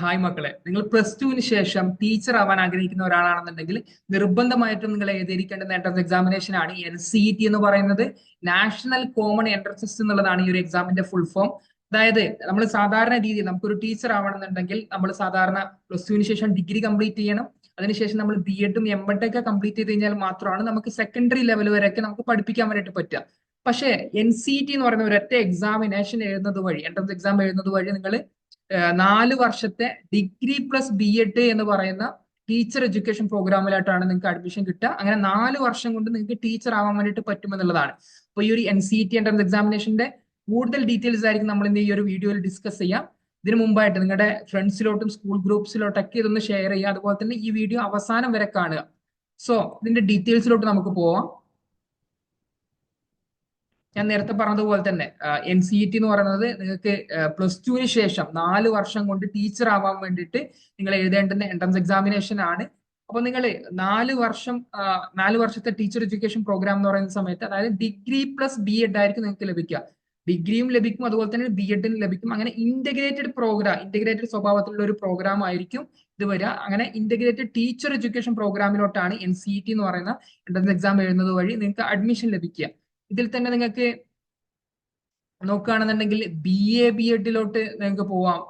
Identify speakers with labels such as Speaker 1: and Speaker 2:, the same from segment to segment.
Speaker 1: Hi മക്കളെ. നിങ്ങൾ plus ടുവിന് ശേഷം ടീച്ചർ ആവാൻ ആഗ്രഹിക്കുന്ന ഒരാളാണെന്നുണ്ടെങ്കിൽ നിർബന്ധമായിട്ടും നിങ്ങൾ എഴുതിയിരിക്കേണ്ട എൻട്രൻസ് എക്സാമിനേഷൻ ആണ് എൻ സി ടി എന്ന് പറയുന്നത്. നാഷണൽ കോമൺ എൻട്രൻസ് ടെസ്റ്റ് എന്നുള്ളതാണ് ഈ ഒരു എക്സാമിന്റെ ഫുൾ ഫോം അതായത് നമ്മൾ സാധാരണ രീതിയിൽ നമുക്കൊരു ടീച്ചർ ആവണമെന്നുണ്ടെങ്കിൽ നമ്മൾ സാധാരണ പ്ലസ് ടുവിന് ശേഷം ഡിഗ്രി കംപ്ലീറ്റ് ചെയ്യണം. അതിനുശേഷം നമ്മൾ ബി എഡും എം ഒക്കെ കംപ്ലീറ്റ് ചെയ്ത് കഴിഞ്ഞാൽ മാത്രമാണ് നമുക്ക് സെക്കൻഡറി ലെവൽ വരെയൊക്കെ നമുക്ക് പഠിപ്പിക്കാൻ വേണ്ടിയിട്ട് പറ്റുക. പക്ഷേ എൻ സി ടി എന്ന് പറയുന്ന ഒരൊറ്റ എക്സാമിനേഷൻ എഴുതുന്നത് വഴി എൻട്രൻസ് എക്സാം എഴുതുന്നത് വഴി നിങ്ങൾ നാല് വർഷത്തെ ഡിഗ്രി പ്ലസ് ബി എഡ് എന്ന് പറയുന്ന ടീച്ചർ എഡ്യൂക്കേഷൻ പ്രോഗ്രാമിലായിട്ടാണ് നിങ്ങൾക്ക് അഡ്മിഷൻ കിട്ടുക. അങ്ങനെ നാല് വർഷം കൊണ്ട് നിങ്ങൾക്ക് ടീച്ചർ ആവാൻ വേണ്ടിയിട്ട് പറ്റുമെന്നുള്ളതാണ് അപ്പോൾ ഈ ഒരു എൻ സി ടി എൻട്രൻസ് എക്സാമിനേഷന്റെ കൂടുതൽ ഡീറ്റെയിൽസ് ആയിരിക്കും നമ്മൾ ഇന്ന് ഈ ഒരു വീഡിയോയിൽ ഡിസ്കസ് ചെയ്യാം. ഇതിനു മുമ്പായിട്ട് നിങ്ങളുടെ ഫ്രണ്ട്സിലോട്ടും സ്കൂൾ ഗ്രൂപ്പ്സിലോട്ടൊക്കെ ഇതൊന്ന് ഷെയർ ചെയ്യുക. അതുപോലെ തന്നെ ഈ വീഡിയോ അവസാനം വരെ കാണുക. സോ ഇതിന്റെ ഡീറ്റെയിൽസിലോട്ട് നമുക്ക് പോവാം. ഞാൻ നേരത്തെ പറഞ്ഞതുപോലെ തന്നെ എൻ സി ടി എന്ന് പറയുന്നത് നിങ്ങൾക്ക് പ്ലസ് ടുവിന് ശേഷം നാല് വർഷം കൊണ്ട് ടീച്ചർ ആവാൻ വേണ്ടിയിട്ട് നിങ്ങൾ എഴുതേണ്ടുന്ന എൻട്രൻസ് എക്സാമിനേഷൻ ആണ്. അപ്പൊ നിങ്ങൾ നാല് വർഷം നാല് വർഷത്തെ ടീച്ചർ എഡ്യൂക്കേഷൻ പ്രോഗ്രാം എന്ന് പറയുന്ന സമയത്ത് അതായത് ഡിഗ്രി പ്ലസ് ബി എഡ് ആയിരിക്കും നിങ്ങൾക്ക് ലഭിക്കുക. ഡിഗ്രിയും ലഭിക്കും അതുപോലെ തന്നെ ബി എഡും ലഭിക്കും. അങ്ങനെ ഇന്റഗ്രേറ്റഡ് പ്രോഗ്രാം ഇന്റഗ്രേറ്റഡ് സ്വഭാവത്തിലുള്ള ഒരു പ്രോഗ്രാം ആയിരിക്കും ഇത് വരിക. അങ്ങനെ ഇന്റഗ്രേറ്റഡ് ടീച്ചർ എഡ്യൂക്കേഷൻ പ്രോഗ്രാമിലോട്ടാണ് എൻ സി ടി എന്ന് പറയുന്ന എൻട്രൻസ് എക്സാം എഴുതുന്നത് വഴി നിങ്ങൾക്ക് അഡ്മിഷൻ ലഭിക്കുക. ഇതിൽ തന്നെ നിങ്ങൾക്ക് നോക്കുകയാണെന്നുണ്ടെങ്കിൽ ബി എ ബി എഡിലോട്ട് നിങ്ങൾക്ക് പോവാം.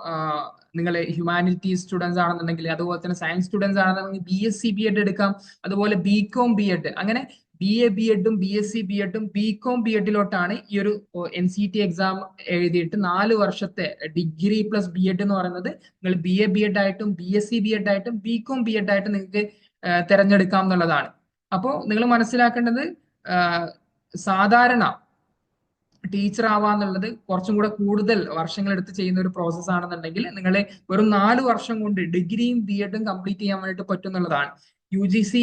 Speaker 1: നിങ്ങൾ ഹ്യൂമാനിറ്റി സ്റ്റുഡൻസ് ആണെന്നുണ്ടെങ്കിൽ അതുപോലെ തന്നെ സയൻസ് സ്റ്റുഡൻസ് ആണെന്നുണ്ടെങ്കിൽ B S C B Ed എടുക്കാം. അതുപോലെ ബി കോം ബി എഡ് അങ്ങനെ ബി എ ബി എഡും ബി എസ് സി ബി എഡും ബി കോം ബി എഡിലോട്ടാണ് ഈ ഒരു എൻ സി ടി എക്സാം എഴുതിയിട്ട് നാല് വർഷത്തെ ഡിഗ്രി പ്ലസ് ബി എഡ് എന്ന് പറയുന്നത്. നിങ്ങൾ ബി എ ബി എഡ് ആയിട്ടും B S C B Ed ആയിട്ടും ബി കോം ബി എഡ് ആയിട്ടും നിങ്ങൾക്ക് തിരഞ്ഞെടുക്കാം എന്നുള്ളതാണ്. അപ്പോൾ നിങ്ങൾ മനസ്സിലാക്കേണ്ടത് സാധാരണ ടീച്ചർ ആവാന്നുള്ളത് കുറച്ചും കൂടെ കൂടുതൽ വർഷങ്ങൾ എടുത്ത് ചെയ്യുന്ന ഒരു പ്രോസസ് ആണെന്നുണ്ടെങ്കിൽ നിങ്ങളെ വെറും നാല് വർഷം കൊണ്ട് ഡിഗ്രിയും ബി എഡും കംപ്ലീറ്റ് ചെയ്യാൻ വേണ്ടിയിട്ട് പറ്റും എന്നുള്ളതാണ് യു ജി സി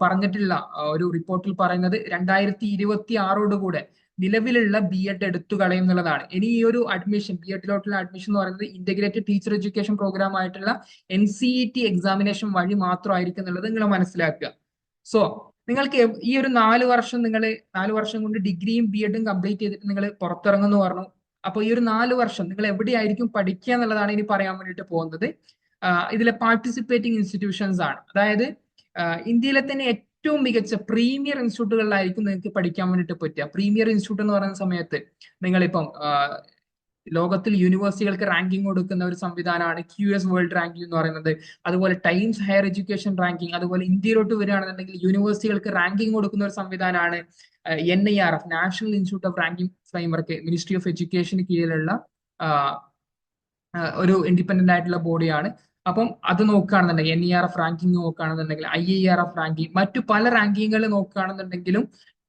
Speaker 1: പറഞ്ഞിട്ടുള്ള ഒരു റിപ്പോർട്ടിൽ പറയുന്നത് രണ്ടായിരത്തി ഇരുപത്തി ആറോടുകൂടെ നിലവിലുള്ള ബി എഡ് എടുത്തു കളയും എന്നുള്ളതാണ്. ഇനി ഈ ഒരു അഡ്മിഷൻ ബി എഡിലോട്ടുള്ള അഡ്മിഷൻ എന്ന് പറയുന്നത് ഇന്റഗ്രേറ്റഡ് ടീച്ചർ എഡ്യൂക്കേഷൻ പ്രോഗ്രാം ആയിട്ടുള്ള N C E T examination വഴി മാത്രമായിരിക്കും എന്നുള്ളത് നിങ്ങൾ മനസ്സിലാക്കുക. സോ നിങ്ങൾക്ക് ഈ ഒരു നാല് വർഷം നിങ്ങൾ നാല് വർഷം കൊണ്ട് ഡിഗ്രിയും ബി എഡും കംപ്ലീറ്റ് ചെയ്തിട്ട് നിങ്ങൾ പുറത്തിറങ്ങുന്നു പറഞ്ഞു. അപ്പോൾ ഈ ഒരു നാല് വർഷം നിങ്ങൾ എവിടെയായിരിക്കും പഠിക്കുക എന്നുള്ളതാണ് ഇനി പറയാൻ വേണ്ടിയിട്ട് പോകുന്നത്. ഇതിലെ പാർട്ടിസിപ്പേറ്റിംഗ് ഇൻസ്റ്റിറ്റ്യൂഷൻസ് ആണ്. അതായത് ഇന്ത്യയിലെ തന്നെ ഏറ്റവും മികച്ച പ്രീമിയർ ഇൻസ്റ്റിറ്റ്യൂട്ടുകളിലായിരിക്കും നിങ്ങൾക്ക് പഠിക്കാൻ വേണ്ടിയിട്ട് പറ്റുക. പ്രീമിയർ ഇൻസ്റ്റിറ്റ്യൂട്ട് എന്ന് പറയുന്ന സമയത്ത് നിങ്ങളിപ്പം ലോകത്തിൽ യൂണിവേഴ്സിറ്റികൾക്ക് റാങ്കിങ് കൊടുക്കുന്ന ഒരു സംവിധാനമാണ് ക്യു എസ് വേൾഡ് റാങ്കിങ് എന്ന് പറയുന്നത്. അതുപോലെ ടൈംസ് ഹയർ എഡ്യൂക്കേഷൻ റാങ്കിങ് അതുപോലെ ഇന്ത്യയിലോട്ട് വരികയാണെന്നുണ്ടെങ്കിൽ യൂണിവേഴ്സിറ്റികൾക്ക് റാങ്കിങ് കൊടുക്കുന്ന ഒരു സംവിധാനമാണ് N I R F national institute of ranking framework ministry of എഡ്യൂക്കേഷന് കീഴിലുള്ള ഒരു ഇൻഡിപെൻഡന്റ് ആയിട്ടുള്ള ബോഡിയാണ് അപ്പം അത് നോക്കുകയാണെന്നുണ്ടെങ്കിൽ N E R F ranking നോക്കുകയാണെന്നുണ്ടെങ്കിൽ I I R F ranking മറ്റു പല റാങ്കിങ്ങുകൾ നോക്കുകയാണെന്നുണ്ടെങ്കിലും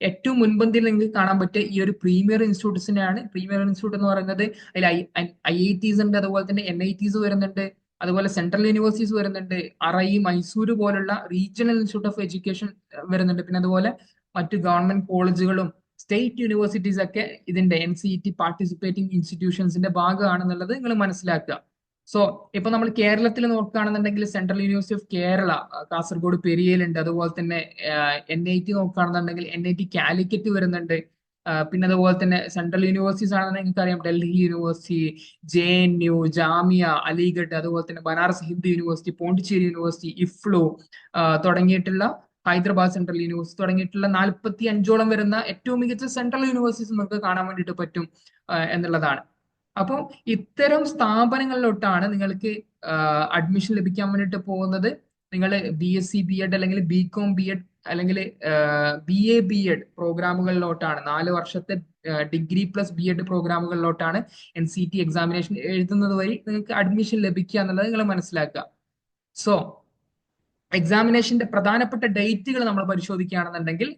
Speaker 1: ഏറ്റവും മുൻപന്തിയിൽ നിങ്ങൾക്ക് കാണാൻ പറ്റിയ ഈ ഒരു പ്രീമിയർ ഇൻസ്റ്റിറ്റ്യൂട്ട്സിനെയാണ് പ്രീമിയർ ഇൻസ്റ്റിറ്റ്യൂട്ട് എന്ന് പറയുന്നത് അതിൽ ഐ ഐ ഐ ടീസ് ഉണ്ട് അതുപോലെ തന്നെ എൻ ഐ ടീസ് വരുന്നുണ്ട് അതുപോലെ സെൻട്രൽ യൂണിവേഴ്സിറ്റീസ് വരുന്നുണ്ട് അറൈ മൈസൂർ പോലുള്ള റീജിയണൽ ഇൻസ്റ്റിറ്റ്യൂട്ട് ഓഫ് എഡ്യൂക്കേഷൻ വരുന്നുണ്ട്. പിന്നെ അതുപോലെ മറ്റു ഗവൺമെന്റ് കോളേജുകളും സ്റ്റേറ്റ് യൂണിവേഴ്സിറ്റീസ് ഒക്കെ ഇതിന്റെ N C E T participating ഇൻസ്റ്റിറ്റ്യൂഷൻസിന്റെ ഭാഗമാണെന്നുള്ളത് നിങ്ങൾ മനസ്സിലാക്കുക. സോ ഇപ്പൊ നമ്മൾ കേരളത്തിൽ നോക്കുകയാണെന്നുണ്ടെങ്കിൽ central university of Kerala Kasaragod പെരിയയിലുണ്ട്. അതുപോലെ തന്നെ എൻ ഐ ടി നോക്കുകയാണെന്നുണ്ടെങ്കിൽ എൻ ഐ ടി കാലിക്കറ്റ് വരുന്നുണ്ട്. പിന്നെ അതുപോലെ തന്നെ സെൻട്രൽ യൂണിവേഴ്സിറ്റീസ് ആണെന്ന് നിങ്ങൾക്ക് അറിയാം Delhi university J N U Jamia Aligarh അതുപോലെ തന്നെ ബനാറസ് ഹിന്ദു യൂണിവേഴ്സിറ്റി പോണ്ടിച്ചേരി യൂണിവേഴ്സിറ്റി ഇഫ്ലോ തുടങ്ങിയിട്ടുള്ള ഹൈദരാബാദ് സെൻട്രൽ യൂണിവേഴ്സിറ്റി തുടങ്ങിയിട്ടുള്ള നാൽപ്പത്തി അഞ്ചോളം വരുന്ന ഏറ്റവും മികച്ച സെൻട്രൽ യൂണിവേഴ്സിറ്റീസ് നമുക്ക് കാണാൻ വേണ്ടിയിട്ട് പറ്റും എന്നുള്ളതാണ്. അപ്പോൾ ഇത്തരം സ്ഥാപനങ്ങളിലോട്ടാണ് നിങ്ങൾക്ക് അഡ്മിഷൻ ലഭിക്കാൻ വേണ്ടിയിട്ട് പോകുന്നത്. നിങ്ങൾ B S C B Ed അല്ലെങ്കിൽ ബി കോം ബി എഡ് അല്ലെങ്കിൽ ബി എ ബി എഡ് പ്രോഗ്രാമുകളിലോട്ടാണ്. നാല് വർഷത്തെ ഡിഗ്രി പ്ലസ് ബി എഡ് പ്രോഗ്രാമുകളിലോട്ടാണ് എൻ സി ടി എക്സാമിനേഷൻ എഴുതുന്നത് വഴി നിങ്ങൾക്ക് അഡ്മിഷൻ ലഭിക്കുക എന്നുള്ളത് നിങ്ങൾ മനസ്സിലാക്കുക. സോ എക്സാമിനേഷന്റെ പ്രധാനപ്പെട്ട ഡേറ്റുകൾ നമ്മൾ പരിശോധിക്കുകയാണെന്നുണ്ടെങ്കിൽ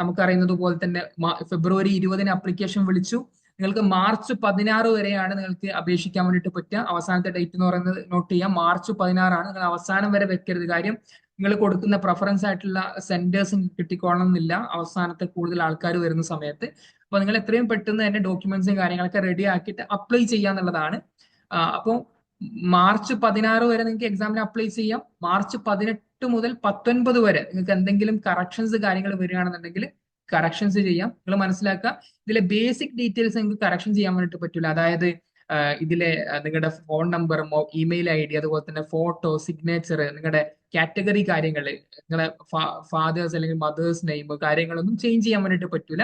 Speaker 1: നമുക്കറിയുന്നത് പോലെ തന്നെ ഫെബ്രുവരി ഇരുപതിന് അപ്ലിക്കേഷൻ വിളിച്ചു. നിങ്ങൾക്ക് മാർച്ച് പതിനാറ് വരെയാണ് നിങ്ങൾക്ക് അപേക്ഷിക്കാൻ വേണ്ടിയിട്ട് പറ്റുക. അവസാനത്തെ ഡേറ്റ് എന്ന് പറയുന്നത് നോട്ട് ചെയ്യാം. മാർച്ച് പതിനാറാണ്. നിങ്ങൾ അവസാനം വരെ വെക്കരുത്. കാര്യം നിങ്ങൾ കൊടുക്കുന്ന പ്രഫറൻസ് ആയിട്ടുള്ള സെന്റേഴ്സ് കിട്ടിക്കോളണം എന്നില്ല അവസാനത്തെ കൂടുതൽ ആൾക്കാർ വരുന്ന സമയത്ത്. അപ്പൊ നിങ്ങൾ എത്രയും പെട്ടെന്ന് തന്നെ ഡോക്യുമെന്റ്സും കാര്യങ്ങളൊക്കെ റെഡി ആക്കിയിട്ട് അപ്ലൈ ചെയ്യാന്നുള്ളതാണ് അപ്പോൾ മാർച്ച് പതിനാറ് വരെ നിങ്ങൾക്ക് എക്സാമിന് അപ്ലൈ ചെയ്യാം. മാർച്ച് പതിനെട്ട് മുതൽ പത്തൊൻപത് വരെ നിങ്ങൾക്ക് എന്തെങ്കിലും കറക്ഷൻസ് കാര്യങ്ങൾ വരികയാണെന്നുണ്ടെങ്കിൽ കറക്ഷൻസ് ചെയ്യാം. നിങ്ങൾ മനസ്സിലാക്കുക ഇതിലെ ബേസിക് ഡീറ്റെയിൽസ് നിങ്ങൾക്ക് കറക്ഷൻ ചെയ്യാൻ വേണ്ടിയിട്ട് പറ്റില്ല അതായത് ഇതിലെ നിങ്ങളുടെ phone number email I D അതുപോലെ തന്നെ ഫോട്ടോ സിഗ്നേച്ചർ നിങ്ങളുടെ കാറ്റഗറി കാര്യങ്ങൾ നിങ്ങളെ ഫാദേഴ്സ് അല്ലെങ്കിൽ മദേഴ്സ് നെയിം കാര്യങ്ങളൊന്നും ചേഞ്ച് ചെയ്യാൻ വേണ്ടിയിട്ട് പറ്റൂല.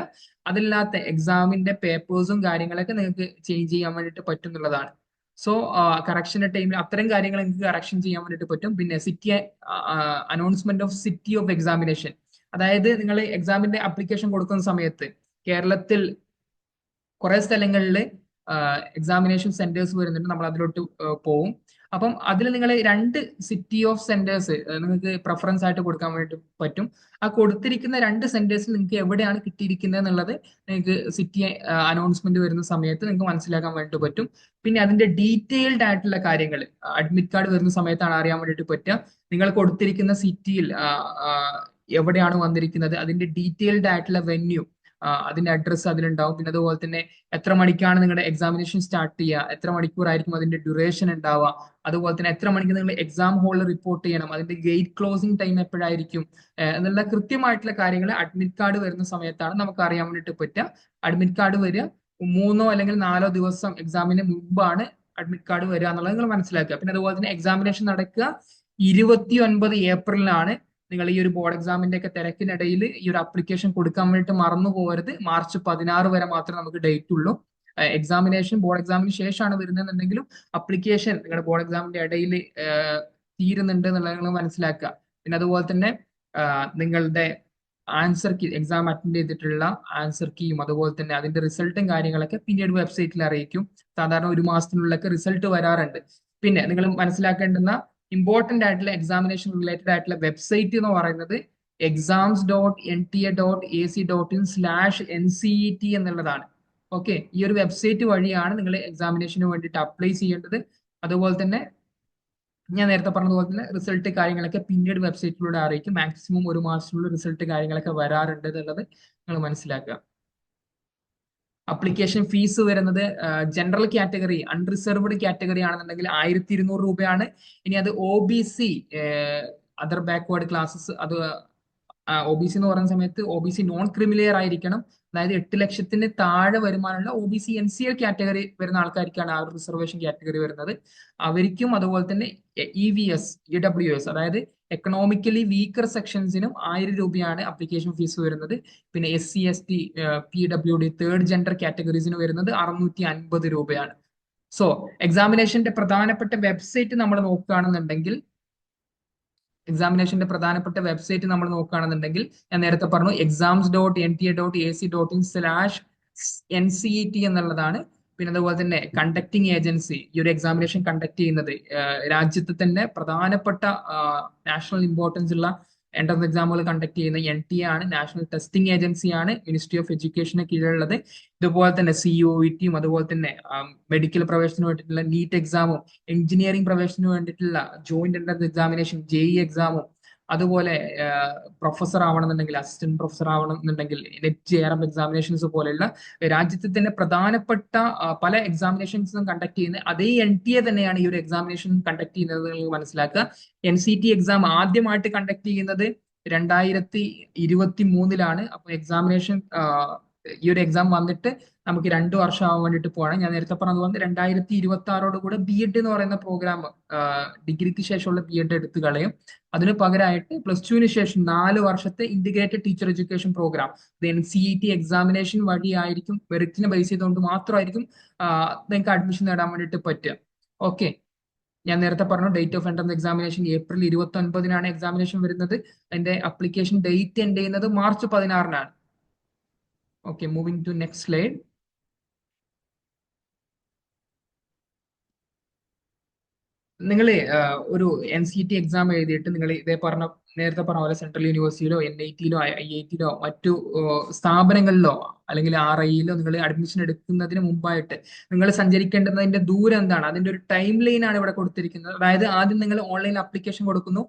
Speaker 1: അതില്ലാത്ത എക്സാമിന്റെ പേപ്പേഴ്സും കാര്യങ്ങളൊക്കെ നിങ്ങൾക്ക് ചേഞ്ച് ചെയ്യാൻ വേണ്ടിയിട്ട് പറ്റും എന്നുള്ളതാണ്. സോ കറക്ഷന്റെ ടൈമിൽ അത്തരം കാര്യങ്ങൾ നിങ്ങൾക്ക് കറക്ഷൻ ചെയ്യാൻ വേണ്ടിയിട്ട് പറ്റും. പിന്നെ city announcement of city of examination അതായത് നിങ്ങൾ എക്സാമിന്റെ അപ്ലിക്കേഷൻ കൊടുക്കുന്ന സമയത്ത് കേരളത്തിൽ കുറെ സ്ഥലങ്ങളിൽ എക്സാമിനേഷൻ സെന്റേഴ്സ് വരുന്നുണ്ട്. നമ്മൾ അതിലോട്ട് പോവും. അപ്പം അതിൽ നിങ്ങൾ രണ്ട് സിറ്റി ഓഫ് സെന്റേഴ്സ് നിങ്ങൾക്ക് പ്രിഫറൻസ് ആയിട്ട് കൊടുക്കാൻ വേണ്ടി പറ്റും. ആ കൊടുത്തിരിക്കുന്ന രണ്ട് സെന്റേഴ്സിൽ നിങ്ങൾക്ക് എവിടെയാണ് കിട്ടിയിരിക്കുന്നത് എന്നുള്ളത് നിങ്ങൾക്ക് സിറ്റി അനൗൺസ്മെന്റ് വരുന്ന സമയത്ത് നിങ്ങൾക്ക് മനസ്സിലാക്കാൻ വേണ്ടി പറ്റും. പിന്നെ അതിന്റെ ഡീറ്റെയിൽഡ് ആയിട്ടുള്ള കാര്യങ്ങൾ അഡ്മിറ്റ് കാർഡ് വരുന്ന സമയത്താണ് അറിയാൻ വേണ്ടിയിട്ട് പറ്റുക. നിങ്ങൾ കൊടുത്തിരിക്കുന്ന സിറ്റിയിൽ എവിടെയാണ് വന്നിരിക്കുന്നത് അതിന്റെ ഡീറ്റെയിൽഡ് ആയിട്ടുള്ള വെന്യൂ അതിന്റെ അഡ്രസ്സ് അതിലുണ്ടാവും. പിന്നെ അതുപോലെ തന്നെ എത്ര മണിക്കാണ് നിങ്ങളുടെ എക്സാമിനേഷൻ സ്റ്റാർട്ട് ചെയ്യുക എത്ര മണിക്കൂറായിരിക്കും അതിന്റെ ഡ്യൂറേഷൻ ഉണ്ടാവുക അതുപോലെ തന്നെ എത്ര മണിക്ക് നിങ്ങൾ എക്സാം ഹോളിൽ റിപ്പോർട്ട് ചെയ്യണം അതിന്റെ ഗേറ്റ് ക്ലോസിംഗ് ടൈം എപ്പോഴായിരിക്കും എന്നുള്ള കൃത്യമായിട്ടുള്ള കാര്യങ്ങൾ അഡ്മിറ്റ് കാർഡ് വരുന്ന സമയത്താണ് നമുക്ക് അറിയാൻ വേണ്ടിയിട്ട് പറ്റുക. അഡ്മിറ്റ് കാർഡ് വരിക മൂന്നോ അല്ലെങ്കിൽ നാലോ ദിവസം എക്സാമിന് മുമ്പാണ് അഡ്മിറ്റ് കാർഡ് വരിക എന്നുള്ളത് നിങ്ങൾ മനസ്സിലാക്കുക. പിന്നെ അതുപോലെ തന്നെ എക്സാമിനേഷൻ നടക്കുക ഇരുപത്തി ഒൻപത് ഏപ്രിലിലാണ് നിങ്ങൾ ഈ ഒരു ബോർഡ് എക്സാമിന്റെ ഒക്കെ തിരക്കിനിടയിൽ ഈ ഒരു അപ്ലിക്കേഷൻ കൊടുക്കാൻ വേണ്ടിയിട്ട് മറന്നു പോകരുത്. മാർച്ച് പതിനാറ് വരെ മാത്രമേ നമുക്ക് ഡേറ്റ് ഉള്ളൂ. എക്സാമിനേഷൻ ബോർഡ് എക്സാമിന് ശേഷമാണ് വരുന്നതെന്നുണ്ടെങ്കിലും അപ്ലിക്കേഷൻ നിങ്ങളുടെ ബോർഡ് എക്സാമിന്റെ ഇടയിൽ തീരുന്നുണ്ട് എന്നുള്ളത് മനസ്സിലാക്കുക. പിന്നെ അതുപോലെ തന്നെ നിങ്ങളുടെ ആൻസർ കീ എക്സാം അറ്റൻഡ് ചെയ്തിട്ടുള്ള ആൻസർ കീയും അതുപോലെ തന്നെ അതിന്റെ റിസൾട്ടും കാര്യങ്ങളൊക്കെ പിന്നീട് വെബ്സൈറ്റിൽ അറിയിക്കും. സാധാരണ ഒരു മാസത്തിനുള്ളിലൊക്കെ റിസൾട്ട് വരാറുണ്ട്. പിന്നെ നിങ്ങൾ മനസ്സിലാക്കേണ്ടുന്ന ഇമ്പോർട്ടന്റ് ആയിട്ടുള്ള എക്സാമിനേഷൻ റിലേറ്റഡ് ആയിട്ടുള്ള വെബ്സൈറ്റ് എന്ന് പറയുന്നത് exams dot N T A dot A C dot in slash N C E T എന്നുള്ളതാണ്. ഓക്കെ ഈ ഒരു വെബ്സൈറ്റ് വഴിയാണ് നിങ്ങൾ എക്സാമിനേഷന് വേണ്ടിയിട്ട് അപ്ലൈ ചെയ്യേണ്ടത്. അതുപോലെ തന്നെ ഞാൻ നേരത്തെ പറഞ്ഞതുപോലെ തന്നെ റിസൾട്ട് കാര്യങ്ങളൊക്കെ പിന്നീട് വെബ്സൈറ്റിലൂടെ അറിയിക്കും. മാക്സിമം ഒരു മാസത്തിനുള്ള റിസൾട്ട് കാര്യങ്ങളൊക്കെ വരാറുണ്ട് എന്നുള്ളത് നിങ്ങൾ മനസ്സിലാക്കുക. അപ്ലിക്കേഷൻ ഫീസ് വരുന്നത് ജനറൽ കാറ്റഗറി അൺറിസർവ്ഡ് കാറ്റഗറി ആണെന്നുണ്ടെങ്കിൽ ആയിരത്തി ഇരുന്നൂറ് രൂപയാണ്. ഇനി അത് O B C other backward classes അത് ഒ ബി സി എന്ന് പറയുന്ന സമയത്ത് O B C non creamy layer ആയിരിക്കണം. അതായത് എട്ട് ലക്ഷത്തിന് താഴെ വരുമാനമുള്ള O B C N C L category വരുന്ന ആൾക്കാർക്കാണ് ആ റിസർവേഷൻ കാറ്റഗറി വരുന്നത്. അവർക്കും അതുപോലെ തന്നെ E V S E W S അതായത് എക്കണോമിക്കലി വീക്കർ സെക്ഷൻസിനും ആയിരം രൂപയാണ് അപ്ലിക്കേഷൻ ഫീസ് വരുന്നത്. പിന്നെ S C S T P W D third gender കാറ്റഗറീസിന് വരുന്നത് അറുന്നൂറ്റി അൻപത് രൂപയാണ്. സോ എക്സാമിനേഷന്റെ പ്രധാനപ്പെട്ട വെബ്സൈറ്റ് നമ്മൾ നോക്കുകയാണെന്നുണ്ടെങ്കിൽ എക്സാമിനേഷന്റെ പ്രധാനപ്പെട്ട വെബ്സൈറ്റ് നമ്മൾ നോക്കുകയാണെന്നുണ്ടെങ്കിൽ ഞാൻ നേരത്തെ പറഞ്ഞു exams dot N T A dot A C dot in slash N C E T എന്നുള്ളതാണ് പിന്നെ അതുപോലെ തന്നെ കണ്ടക്ടിങ് ഏജൻസി ഈ ഒരു എക്സാമിനേഷൻ കണ്ടക്ട് ചെയ്യുന്നത് രാജ്യത്തെ തന്നെ പ്രധാനപ്പെട്ട നാഷണൽ ഇമ്പോർട്ടൻസ് ഉള്ള എൻട്രൻസ് എക്സാമുകൾ കണ്ടക്ട് ചെയ്യുന്ന എൻ ടി ആണ് നാഷണൽ ടെസ്റ്റിംഗ് ഏജൻസി ആണ് മിനിസ്ട്രി ഓഫ് എഡ്യൂക്കേഷന് കീഴിലുള്ളത്. ഇതുപോലെ തന്നെ സി ഇ ടിയും അതുപോലെ തന്നെ മെഡിക്കൽ പ്രവേശനത്തിന് വേണ്ടിയിട്ടുള്ള നീറ്റ് എക്സാമും എഞ്ചിനീയറിംഗ് പ്രവേശനത്തിന് വേണ്ടിയിട്ടുള്ള ജോയിന്റ് എൻട്രൻസ് എക്സാമിനേഷൻ ജെഇ എക്സാമും അതുപോലെ പ്രൊഫസർ ആവണമെന്നുണ്ടെങ്കിൽ assistant professor ആവണമെന്നുണ്ടെങ്കിൽ NET J R M examinations പോലെയുള്ള രാജ്യത്തെ തന്നെ പ്രധാനപ്പെട്ട പല എക്സാമിനേഷൻസും കണ്ടക്ട് ചെയ്യുന്ന അതേ എൻ ടി എ തന്നെയാണ് ഈ ഒരു എക്സാമിനേഷൻ കണ്ടക്ട് ചെയ്യുന്നത് മനസ്സിലാക്കുക. എൻ സി ടി എക്സാം ആദ്യമായിട്ട് കണ്ടക്ട് ചെയ്യുന്നത് രണ്ടായിരത്തി ഇരുപത്തി മൂന്നിലാണ് അപ്പൊ എക്സാമിനേഷൻ ഈ ഒരു എക്സാം വന്നിട്ട് നമുക്ക് രണ്ട് വർഷം ആവാൻ വേണ്ടിട്ട് പോകണം ഞാൻ നേരത്തെ പറഞ്ഞതുപോലെ രണ്ടായിരത്തി ഇരുപത്തി ആറോട് കൂടെ ബി എഡ് എന്ന് പറയുന്ന പ്രോഗ്രാം ഡിഗ്രിക്ക് ശേഷമുള്ള ബി എഡ് എടുത്തു കളയും. അതിന് പകരമായിട്ട് പ്ലസ് ടുവിന് ശേഷം നാല് വർഷത്തെ integrated teacher education programme then C E T examination വഴിയായിരിക്കും മെറിറ്റിനെ ബേസ് ചെയ്തുകൊണ്ട് മാത്രമായിരിക്കും നിങ്ങൾക്ക് അഡ്മിഷൻ നേടാൻ വേണ്ടിയിട്ട് പറ്റുക. ഓക്കെ ഞാൻ നേരത്തെ പറഞ്ഞു date of entrance examination April ഇരുപത്തി ഒൻപതിനാണ് എക്സാമിനേഷൻ വരുന്നത്. അതിന്റെ അപ്ലിക്കേഷൻ ഡേറ്റ് എൻഡ് ചെയ്യുന്നത് മാർച്ച് പതിനാറിനാണ്. Okay moving to next slide നിങ്ങൾ ഒരു എൻ സി ടി എക്സാം എഴുതിയിട്ട് നിങ്ങൾ ഇതേ പറഞ്ഞ നേരത്തെ പറഞ്ഞ പോലെ സെൻട്രൽ യൂണിവേഴ്സിറ്റിയിലോ എൻ ഐ ടിയിലോ ഐ ഐ ടിയിലോ മറ്റു സ്ഥാപനങ്ങളിലോ അല്ലെങ്കിൽ ആർ ഐയിലോ നിങ്ങൾ അഡ്മിഷൻ എടുക്കുന്നതിന് മുമ്പായിട്ട് നിങ്ങൾ സഞ്ചരിക്കേണ്ടതിന്റെ ദൂരം എന്താണ്? അതിന്റെ ഒരു ടൈം ലൈൻ ആണ് ഇവിടെ കൊടുത്തിരിക്കുന്നത്. അതായത് ആദ്യം നിങ്ങൾ ഓൺലൈൻ ആപ്ലിക്കേഷൻ കൊടുക്കുന്നു.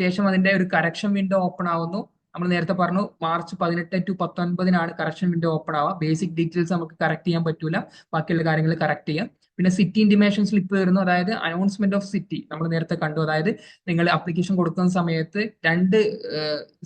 Speaker 1: ശേഷം അതിന്റെ ഒരു കറക്ഷൻ വിൻഡോ ഓപ്പൺ ആവുന്നു. നമ്മൾ നേരത്തെ പറഞ്ഞു മാർച്ച് പതിനെട്ട് ടു പത്തൊൻപതിനാണ് കറക്ഷൻ വിൻഡോ ഓപ്പൺ ആവുക. ബേസിക് ഡീറ്റെയിൽസ് നമുക്ക് കറക്റ്റ് ചെയ്യാൻ പറ്റൂല. ബാക്കിയുള്ള കാര്യങ്ങൾ കറക്റ്റ് ചെയ്യാം. പിന്നെ സിറ്റി ഇൻഡിമേഷൻ സ്ലിപ്പ് വരുന്നു. അതായത് അനൗൺസ്മെന്റ് ഓഫ് സിറ്റി നമ്മൾ നേരത്തെ കണ്ടു. അതായത് നിങ്ങൾ അപ്ലിക്കേഷൻ കൊടുക്കുന്ന സമയത്ത് രണ്ട്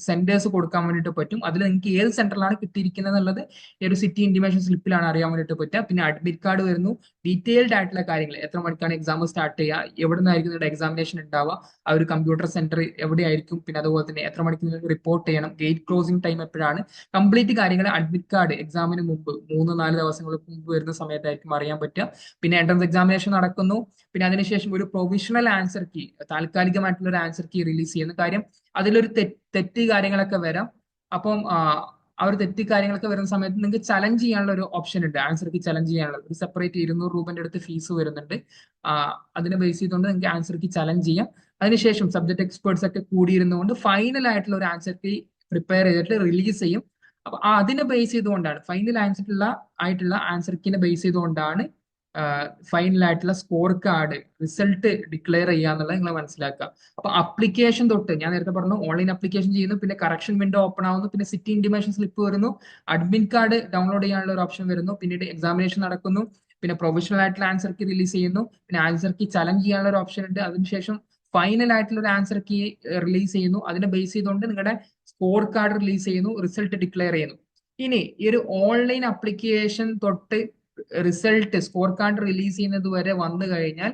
Speaker 1: സെന്റേഴ്സ് കൊടുക്കാൻ വേണ്ടിയിട്ട് പറ്റും. അതിൽ നിങ്ങൾക്ക് ഏത് സെന്ററിലാണ് കിട്ടിയിരിക്കുന്നത് എന്നുള്ളത് ഈ ഒരു സിറ്റി ഇൻഡിമേഷൻ സ്ലിപ്പിലാണ് അറിയാൻ വേണ്ടിയിട്ട് പറ്റുക. പിന്നെ അഡ്മിറ്റ് കാർഡ് വരുന്നു. ഡീറ്റെയിൽഡ് ആയിട്ടുള്ള കാര്യങ്ങൾ. എത്ര മണിക്കാണ് എക്സാം സ്റ്റാർട്ട് ചെയ്യുക? എവിടെ നിന്നായിരിക്കും നിങ്ങളുടെ എക്സാമിനേഷൻ ഉണ്ടാവുക? ആ ഒരു കമ്പ്യൂട്ടർ സെന്റർ എവിടെയായിരിക്കും? പിന്നെ അതുപോലെ തന്നെ എത്ര മണിക്ക് നിങ്ങൾക്ക് റിപ്പോർട്ട് ചെയ്യണം? ഗേറ്റ് ക്ലോസിംഗ് ടൈം എപ്പോഴാണ്? കംപ്ലീറ്റ് കാര്യങ്ങൾ അഡ്മിറ്റ് കാർഡ് എക്സാമിന് മുമ്പ് മൂന്ന് നാല് ദിവസങ്ങൾക്ക് മുമ്പ് വരുന്ന സമയത്തായിരിക്കും അറിയാൻ പറ്റുക. പിന്നെ എൻട്രൻസ് എക്സാമിനേഷൻ നടക്കുന്നു. പിന്നെ അതിനുശേഷം ഒരു പ്രൊവിഷണൽ ആൻസർ കീ താൽക്കാലികമായിട്ടുള്ള ഒരു ആൻസർ കീ റിലീസ് ചെയ്യുന്ന കാര്യം. അതിലൊരു തെറ്റ് കാര്യങ്ങളൊക്കെ വരാം. അപ്പം ആ ഒരു തെറ്റി കാര്യങ്ങളൊക്കെ വരുന്ന സമയത്ത് നിങ്ങൾക്ക് ചലഞ്ച് ചെയ്യാനുള്ള ഒരു ഓപ്ഷൻ ഉണ്ട്. ആൻസർ കീ ചലഞ്ച് ചെയ്യാനുള്ള. ഒരു സെപ്പറേറ്റ് ഇരുന്നൂറ് രൂപന്റെ അടുത്ത് ഫീസ് വരുന്നുണ്ട്. അതിനെ ബേസ് ചെയ്തുകൊണ്ട് നിങ്ങൾക്ക് ആൻസർ കീ ചലഞ്ച് ചെയ്യാം. അതിനുശേഷം സബ്ജക്ട് എക്സ്പേർട്സ് ഒക്കെ കൂടിയിരുന്നുകൊണ്ട് ഫൈനൽ ആയിട്ടുള്ള ഒരു ആൻസർ കീ പ്രിപ്പയർ ചെയ്തിട്ട് റിലീസ് ചെയ്യും. അപ്പൊ അതിനെ ബേസ് ചെയ്തുകൊണ്ടാണ് ഫൈനൽ ആൻസർ ആയിട്ടുള്ള ആൻസർ കീനെ ബേസ് ചെയ്തുകൊണ്ടാണ് ഫൈനൽ ആയിട്ടുള്ള സ്കോർ കാർഡ് റിസൾട്ട് ഡിക്ലെയർ ചെയ്യുക എന്നുള്ളത് നിങ്ങൾ മനസ്സിലാക്കുക. അപ്പൊ അപ്ലിക്കേഷൻ തൊട്ട് ഞാൻ നേരത്തെ പറഞ്ഞു ഓൺലൈൻ അപ്ലിക്കേഷൻ ചെയ്യുന്നു പിന്നെ കറക്ഷൻ വിൻഡോ ഓപ്പൺ ആവുന്നു പിന്നെ സിറ്റി ഇൻഡിമേഷൻ സ്ലിപ്പ് വരുന്നു അഡ്മിൻ കാർഡ് ഡൗൺലോഡ് ചെയ്യാനുള്ള ഒരു ഓപ്ഷൻ വരുന്നു പിന്നീട് എക്സാമിനേഷൻ നടക്കുന്നു പിന്നെ പ്രൊഫഷണൽ ആയിട്ടുള്ള ആൻസർ കീ റിലീസ് ചെയ്യുന്നു പിന്നെ ആൻസർ കീ ചലഞ്ച് ചെയ്യാനുള്ള ഒരു ഓപ്ഷൻ ഉണ്ട് അതിനുശേഷം ഫൈനൽ ആയിട്ടുള്ള ഒരു ആൻസർ കീ റിലീസ് ചെയ്യുന്നു അതിനെ ബേസ് ചെയ്തുകൊണ്ട് നിങ്ങളുടെ സ്കോർ കാർഡ് റിലീസ് ചെയ്യുന്നു റിസൾട്ട് ഡിക്ലെയർ ചെയ്യുന്നു. ഇനി ഈ ഒരു ഓൺലൈൻ അപ്ലിക്കേഷൻ തൊട്ട് റിസൾട്ട് സ്കോർ കാർഡ് റിലീസ് ചെയ്യുന്നത് വരെ വന്നു കഴിഞ്ഞാൽ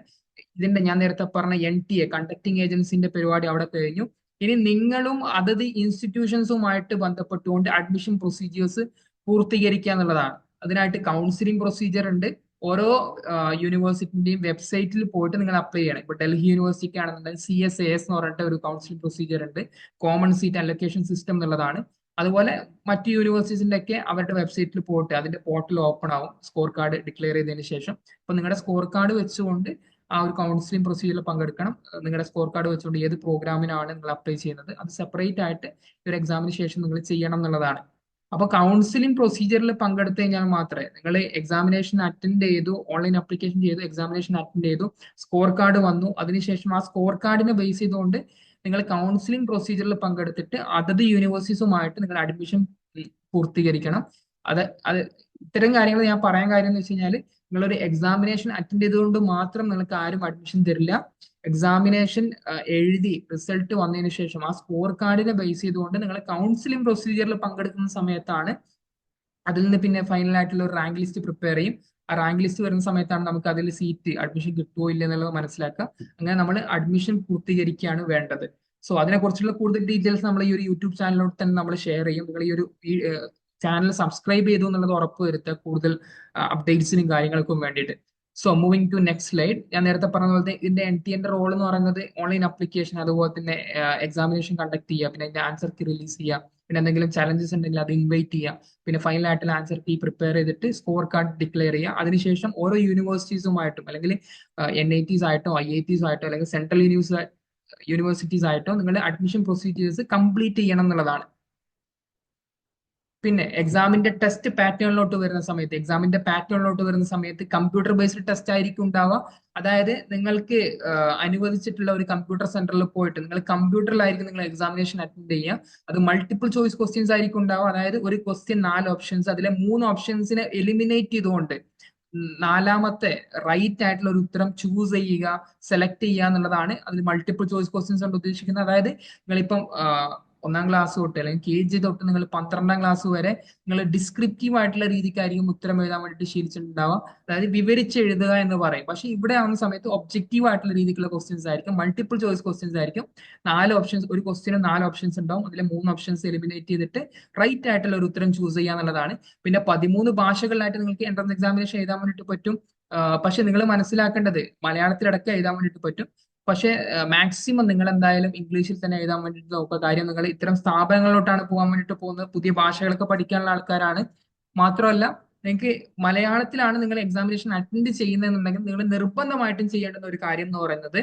Speaker 1: ഇതിന്റെ ഞാൻ നേരത്തെ പറഞ്ഞ എൻ ടി എ കണ്ടക്ടിങ് ഏജൻസിന്റെ പരിപാടി അവിടെ കഴിഞ്ഞു. ഇനി നിങ്ങളും അതത് ഇൻസ്റ്റിറ്റ്യൂഷൻസുമായിട്ട് ബന്ധപ്പെട്ടുകൊണ്ട് അഡ്മിഷൻ പ്രൊസീജിയേഴ്സ് പൂർത്തീകരിക്കുക എന്നുള്ളതാണ്. അതിനായിട്ട് കൗൺസിലിംഗ് പ്രൊസീജിയർ ഉണ്ട്. ഓരോ യൂണിവേഴ്സിറ്റിന്റെയും വെബ്സൈറ്റിൽ പോയിട്ട് നിങ്ങൾ അപ്ലൈ ചെയ്യണം. ഇപ്പൊ ഡൽഹി യൂണിവേഴ്സിറ്റിക്ക് ആണെന്നുണ്ടെങ്കിൽ സി എസ് എ എസ് എന്ന് പറഞ്ഞിട്ട് ഒരു കൗൺസിലിംഗ് പ്രൊസീജിയർ ഉണ്ട്. കോമൺ സീറ്റ് അലൊക്കേഷൻ സിസ്റ്റം എന്നുള്ളതാണ്. അതുപോലെ മറ്റ് യൂണിവേഴ്സിറ്റീസിന്റെ ഒക്കെ അവരുടെ വെബ്സൈറ്റിൽ പോയിട്ട് അതിന്റെ പോർട്ടൽ ഓപ്പൺ ആവും സ്കോർ കാർഡ് ഡിക്ലെയർ ചെയ്തതിന് ശേഷം. അപ്പൊ നിങ്ങളുടെ സ്കോർ കാർഡ് വെച്ചുകൊണ്ട് ആ ഒരു കൗൺസിലിംഗ് പ്രൊസീജിയറിൽ പങ്കെടുക്കണം. നിങ്ങളുടെ സ്കോർ കാർഡ് വെച്ചുകൊണ്ട് ഏത് പ്രോഗ്രാമിനാണ് നിങ്ങൾ അപ്ലൈ ചെയ്യുന്നത് അത് സെപ്പറേറ്റ് ആയിട്ട് ഒരു എക്സാമിന് ശേഷം നിങ്ങൾ ചെയ്യണം എന്നുള്ളതാണ്. അപ്പൊ കൗൺസിലിംഗ് പ്രൊസീജിയറിൽ പങ്കെടുത്തു കഴിഞ്ഞാൽ മാത്രമേ നിങ്ങൾ എക്സാമിനേഷൻ അറ്റൻഡ് ചെയ്തു ഓൺലൈൻ അപ്ലിക്കേഷൻ ചെയ്തു എക്സാമിനേഷൻ അറ്റൻഡ് ചെയ്തു സ്കോർ കാർഡ് വന്നു. അതിനുശേഷം ആ സ്കോർ കാർഡിനെ ബേസ് ചെയ്തുകൊണ്ട് നിങ്ങൾ കൗൺസിലിംഗ് പ്രൊസീജിയറിൽ പങ്കെടുത്തിട്ട് അതത് യൂണിവേഴ്സിറ്റീസുമായിട്ട് നിങ്ങൾ അഡ്മിഷൻ പൂർത്തീകരിക്കണം. അത് അത് ഇത്തരം കാര്യങ്ങൾ ഞാൻ പറയാൻ കാര്യം എന്ന് വെച്ച് കഴിഞ്ഞാൽ നിങ്ങളൊരു എക്സാമിനേഷൻ അറ്റൻഡ് ചെയ്തുകൊണ്ട് മാത്രം നിങ്ങൾക്ക് ആരും അഡ്മിഷൻ തരില്ല. എക്സാമിനേഷൻ എഴുതി റിസൾട്ട് വന്നതിന് ശേഷം ആ സ്കോർ കാർഡിനെ ബേസ് ചെയ്തുകൊണ്ട് നിങ്ങൾ കൗൺസിലിംഗ് പ്രൊസീജിയറിൽ പങ്കെടുക്കുന്ന സമയത്താണ് അതിൽ നിന്ന് പിന്നെ ഫൈനൽ ആയിട്ടുള്ള ഒരു റാങ്ക് ലിസ്റ്റ് പ്രിപ്പയർ ചെയ്യും. റാങ്ക് ലിസ്റ്റ് വരുന്ന സമയത്താണ് നമുക്ക് അതിൽ സീറ്റ് അഡ്മിഷൻ കിട്ടുമോ ഇല്ല എന്നുള്ളത് മനസ്സിലാക്കുക. അങ്ങനെ നമ്മൾ അഡ്മിഷൻ പൂർത്തീകരിക്കുകയാണ് വേണ്ടത്. സോ അതിനെക്കുറിച്ചുള്ള കൂടുതൽ ഡീറ്റെയിൽസ് നമ്മൾ ഈ ഒരു യൂട്യൂബ് ചാനലിലോട്ട് തന്നെ നമ്മൾ ഷെയർ ചെയ്യും. നിങ്ങൾ ഈ ഒരു ചാനൽ സബ്സ്ക്രൈബ് ചെയ്തു എന്നുള്ളത് ഉറപ്പ് വരുത്തുക കൂടുതൽ അപ്ഡേറ്റ്സിനും കാര്യങ്ങൾക്കും വേണ്ടിയിട്ട്. So moving to next slide ഞാൻ നേരത്തെ പറഞ്ഞ പോലെ ഇതിന്റെ എൻ ടി എന്റെ റോൾ എന്ന് പറയുന്നത് ഓൺലൈൻ അപ്ലിക്കേഷൻ അതുപോലെ തന്നെ എക്സാമിനേഷൻ കണ്ടക്ട് ചെയ്യുക പിന്നെ അതിന്റെ ആൻസർ കീ റിലീസ് ചെയ്യുക പിന്നെ എന്തെങ്കിലും ചലഞ്ചസ് ഉണ്ടെങ്കിൽ അത് ഇൻവൈറ്റ് ചെയ്യുക പിന്നെ ഫൈനൽ ആയിട്ടുള്ള ആൻസർ കീ പ്രിപ്പയർ ചെയ്തിട്ട് സ്കോർ കാർഡ് ഡിക്ലെയർ ചെയ്യുക അതിനുശേഷം ഓരോ യൂണിവേഴ്സിറ്റീസുമായിട്ടും അല്ലെങ്കിൽ എൻ ഐ ടീസ് ആയിട്ടോ ഐ ഐ ടീസ് ആയിട്ടോ അല്ലെങ്കിൽ സെൻട്രൽ യൂണിവേഴ്സ് യൂണിവേഴ്സിറ്റീസ് ആയിട്ടോ നിങ്ങളുടെ അഡ്മിഷൻ പ്രൊസീജിയേഴ്സ് കംപ്ലീറ്റ് ചെയ്യണം എന്നുള്ളതാണ്. പിന്നെ എക്സാമിന്റെ ടെസ്റ്റ് പാറ്റേണിലോട്ട് വരുന്ന സമയത്ത് എക്സാമിന്റെ പാറ്റേണിലോട്ട് വരുന്ന സമയത്ത് കമ്പ്യൂട്ടർ ബേസ്ഡ് ടെസ്റ്റ് ആയിരിക്കും ഉണ്ടാവുക. അതായത് നിങ്ങൾക്ക് അനുവദിച്ചിട്ടുള്ള ഒരു കമ്പ്യൂട്ടർ സെന്ററിൽ പോയിട്ട് നിങ്ങൾ കമ്പ്യൂട്ടറിലായിരിക്കും നിങ്ങൾ എക്സാമിനേഷൻ അറ്റൻഡ് ചെയ്യുക. അത് മൾട്ടിപ്പിൾ ചോയ്സ് ക്വസ്റ്റ്യൻസ് ആയിരിക്കും ഉണ്ടാവുക. അതായത് ഒരു ക്വസ്റ്റ്യൻ നാല് ഓപ്ഷൻസ് അതിലെ മൂന്ന് ഓപ്ഷൻസിനെ എലിമിനേറ്റ് ചെയ്തുകൊണ്ട് നാലാമത്തെ റൈറ്റ് ആയിട്ടുള്ള ഒരു ഉത്തരം ചൂസ് ചെയ്യുക സെലക്ട് ചെയ്യുക എന്നുള്ളതാണ് അതിൽ മൾട്ടിപ്പിൾ ചോയ്സ് ക്വസ്റ്റ്യൻസ് കൊണ്ട് ഉദ്ദേശിക്കുന്നത്. അതായത് നിങ്ങളിപ്പം ഒന്നാം ക്ലാസ് തൊട്ട് അല്ലെങ്കിൽ കെ ജി തൊട്ട് നിങ്ങൾ പന്ത്രണ്ടാം ക്ലാസ് വരെ നിങ്ങൾ ഡിസ്ക്രിപ്റ്റീവ് ആയിട്ടുള്ള രീതിക്കായിരിക്കും ഉത്തരം എഴുതാൻ വേണ്ടിയിട്ട് ശീലിച്ചിട്ടുണ്ടാവുക. അതായത് വിവരിച്ച് എഴുതുക എന്ന് പറയും. പക്ഷെ ഇവിടെ ആവുന്ന സമയത്ത് ഒബ്ജക്റ്റീവ് ആയിട്ടുള്ള രീതിക്കുള്ള ക്വസ്റ്റ്യൻസ് ആയിരിക്കും. മൾട്ടിപ്പിൾ ചോയ്സ് ക്വസ്റ്റ്യൻസ് ആയിരിക്കും. നാല് ഓപ്ഷൻസ് ഒരു ക്വസ്റ്റിന് നാല് ഓപ്ഷൻസ് ഉണ്ടാവും. അതിൽ മൂന്ന് ഓപ്ഷൻസ് എലിമിനേറ്റ് ചെയ്തിട്ട് റൈറ്റ് ആയിട്ടുള്ള ഒരു ഉത്തരം ചൂസ് ചെയ്യുക എന്നുള്ളതാണ്. പിന്നെ പതിമൂന്ന് ഭാഷകളിലായിട്ട് നിങ്ങൾക്ക് എൻട്രൻസ് എക്സാമിനേഷൻ എഴുതാൻ വേണ്ടിയിട്ട് പറ്റും. പക്ഷെ നിങ്ങൾ മനസ്സിലാക്കേണ്ടത് മലയാളത്തിലടക്കം എഴുതാൻ വേണ്ടിയിട്ട് പറ്റും. പക്ഷെ മാക്സിമം നിങ്ങൾ എന്തായാലും ഇംഗ്ലീഷിൽ തന്നെ എഴുതാൻ വേണ്ടിയിട്ട് നോക്കുക. കാര്യം നിങ്ങൾ ഇത്തരം സ്ഥാപനങ്ങളിലോട്ടാണ് പോകാൻ വേണ്ടിയിട്ട് പോകുന്നത്. പുതിയ ഭാഷകളൊക്കെ പഠിക്കാനുള്ള ആൾക്കാരാണ്. മാത്രമല്ല നിങ്ങൾക്ക് മലയാളത്തിലാണ് നിങ്ങൾ എക്സാമിനേഷൻ അറ്റൻഡ് ചെയ്യുന്നതെന്നുണ്ടെങ്കിൽ നിങ്ങൾ നിർബന്ധമായിട്ടും ചെയ്യേണ്ടുന്ന ഒരു കാര്യം എന്ന് പറയുന്നത്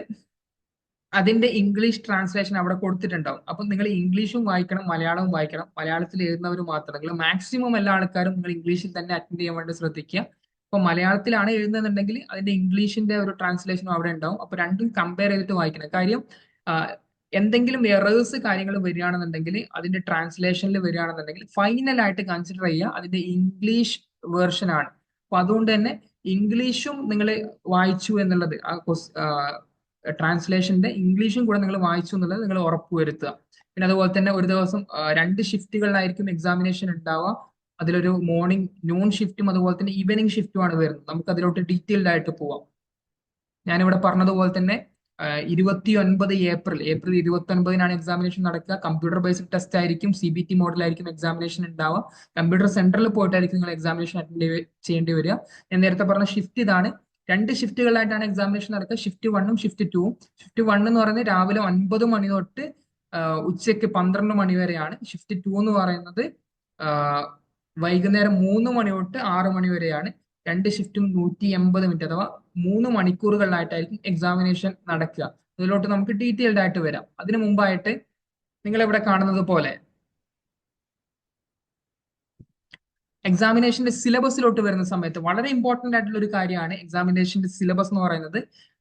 Speaker 1: അതിന്റെ ഇംഗ്ലീഷ് ട്രാൻസ്ലേഷൻ അവിടെ കൊടുത്തിട്ടുണ്ടാവും. അപ്പൊ നിങ്ങൾ ഇംഗ്ലീഷും വായിക്കണം മലയാളവും വായിക്കണം. മലയാളത്തിൽ എഴുതുന്നവർ മാത്രം. നിങ്ങൾ മാക്സിമം എല്ലാ ആൾക്കാരും നിങ്ങൾ ഇംഗ്ലീഷിൽ തന്നെ അറ്റൻഡ് ചെയ്യാൻ വേണ്ടി ശ്രദ്ധിക്കുക. ഇപ്പൊ മലയാളത്തിലാണ് എഴുതുന്നുണ്ടെങ്കിൽ അതിന്റെ ഇംഗ്ലീഷിന്റെ ഒരു ട്രാൻസ്ലേഷനും അവിടെ ഉണ്ടാവും. അപ്പൊ രണ്ടും കമ്പയർ ചെയ്തിട്ട് വായിക്കണം. കാര്യം എന്തെങ്കിലും എറേഴ്സ് കാര്യങ്ങൾ വരികയാണെന്നുണ്ടെങ്കിൽ അതിന്റെ ട്രാൻസ്ലേഷനിൽ വരികയാണെന്നുണ്ടെങ്കിൽ ഫൈനലായിട്ട് കൺസിഡർ ചെയ്യുക അതിന്റെ ഇംഗ്ലീഷ് വേർഷൻ ആണ്. അപ്പൊ അതുകൊണ്ട് തന്നെ ഇംഗ്ലീഷും നിങ്ങൾ വായിച്ചു എന്നുള്ളത് ആ ട്രാൻസ്ലേഷന്റെ ഇംഗ്ലീഷും കൂടെ നിങ്ങൾ വായിച്ചു എന്നുള്ളത് നിങ്ങൾ ഉറപ്പുവരുത്തുക. പിന്നെ അതുപോലെ തന്നെ ഒരു ദിവസം രണ്ട് ഷിഫ്റ്റുകളിലായിരിക്കും എക്സാമിനേഷൻ ഉണ്ടാവുക. അതിലൊരു മോർണിംഗ് നൂൺ ഷിഫ്റ്റും അതുപോലെ തന്നെ ഈവനിങ് ഷിഫ്റ്റുമാണ് വരുന്നത്. നമുക്ക് അതിലോട്ട് ഡീറ്റെയിൽഡ് ആയിട്ട് പോവാം. ഞാനിവിടെ പറഞ്ഞതുപോലെ തന്നെ ഇരുപത്തി ഒൻപത് ഏപ്രിൽ. ഏപ്രിൽ ഇരുപത്തി ഒൻപതിനാണ് എക്സാമിനേഷൻ നടക്കുക. കമ്പ്യൂട്ടർ ബേസ്ഡ് ടെസ്റ്റ് ആയിരിക്കും സി ബി ടി മോഡലായിരിക്കും എക്സാമിനേഷൻ ഉണ്ടാവുക. കമ്പ്യൂട്ടർ സെന്ററിൽ പോയിട്ടായിരിക്കും നിങ്ങൾ എക്സാമിനേഷൻ അറ്റൻഡ് ചെയ്യേണ്ടി വരിക. ഞാൻ നേരത്തെ പറഞ്ഞ ഷിഫ്റ്റ് ഇതാണ്. രണ്ട് ഷിഫ്റ്റുകളായിട്ടാണ് എക്സാമിനേഷൻ നടക്കുക. ഷിഫ്റ്റ് വണ്ണും ഷിഫ്റ്റ് ടൂവും ഷിഫ്റ്റ് വൺ എന്ന് പറയുന്നത് രാവിലെ ഒൻപത് മണി തൊട്ട് ഉച്ചയ്ക്ക് പന്ത്രണ്ട് മണി വരെയാണ്. ഷിഫ്റ്റ് ടു എന്ന് പറയുന്നത് വൈകുന്നേരം മൂന്ന് മണി തൊട്ട് ആറ് മണി വരെയാണ് രണ്ട് ഷിഫ്റ്റും നൂറ്റി എൺപത് മിനിറ്റ് അഥവാ മൂന്ന് മണിക്കൂറുകളിലായിട്ടായിരിക്കും എക്സാമിനേഷൻ നടക്കുക. അതിലോട്ട് നമുക്ക് ഡീറ്റെയിൽഡ് ആയിട്ട് വരാം. അതിനു മുമ്പായിട്ട് നിങ്ങൾ ഇവിടെ കാണുന്നത് പോലെ എക്സാമിനേഷന്റെ സിലബസിലോട്ട് വരുന്ന സമയത്ത് വളരെ ഇമ്പോർട്ടന്റ് ആയിട്ടുള്ള ഒരു കാര്യമാണ് എക്സാമിനേഷന്റെ സിലബസ് എന്ന് പറയുന്നത്.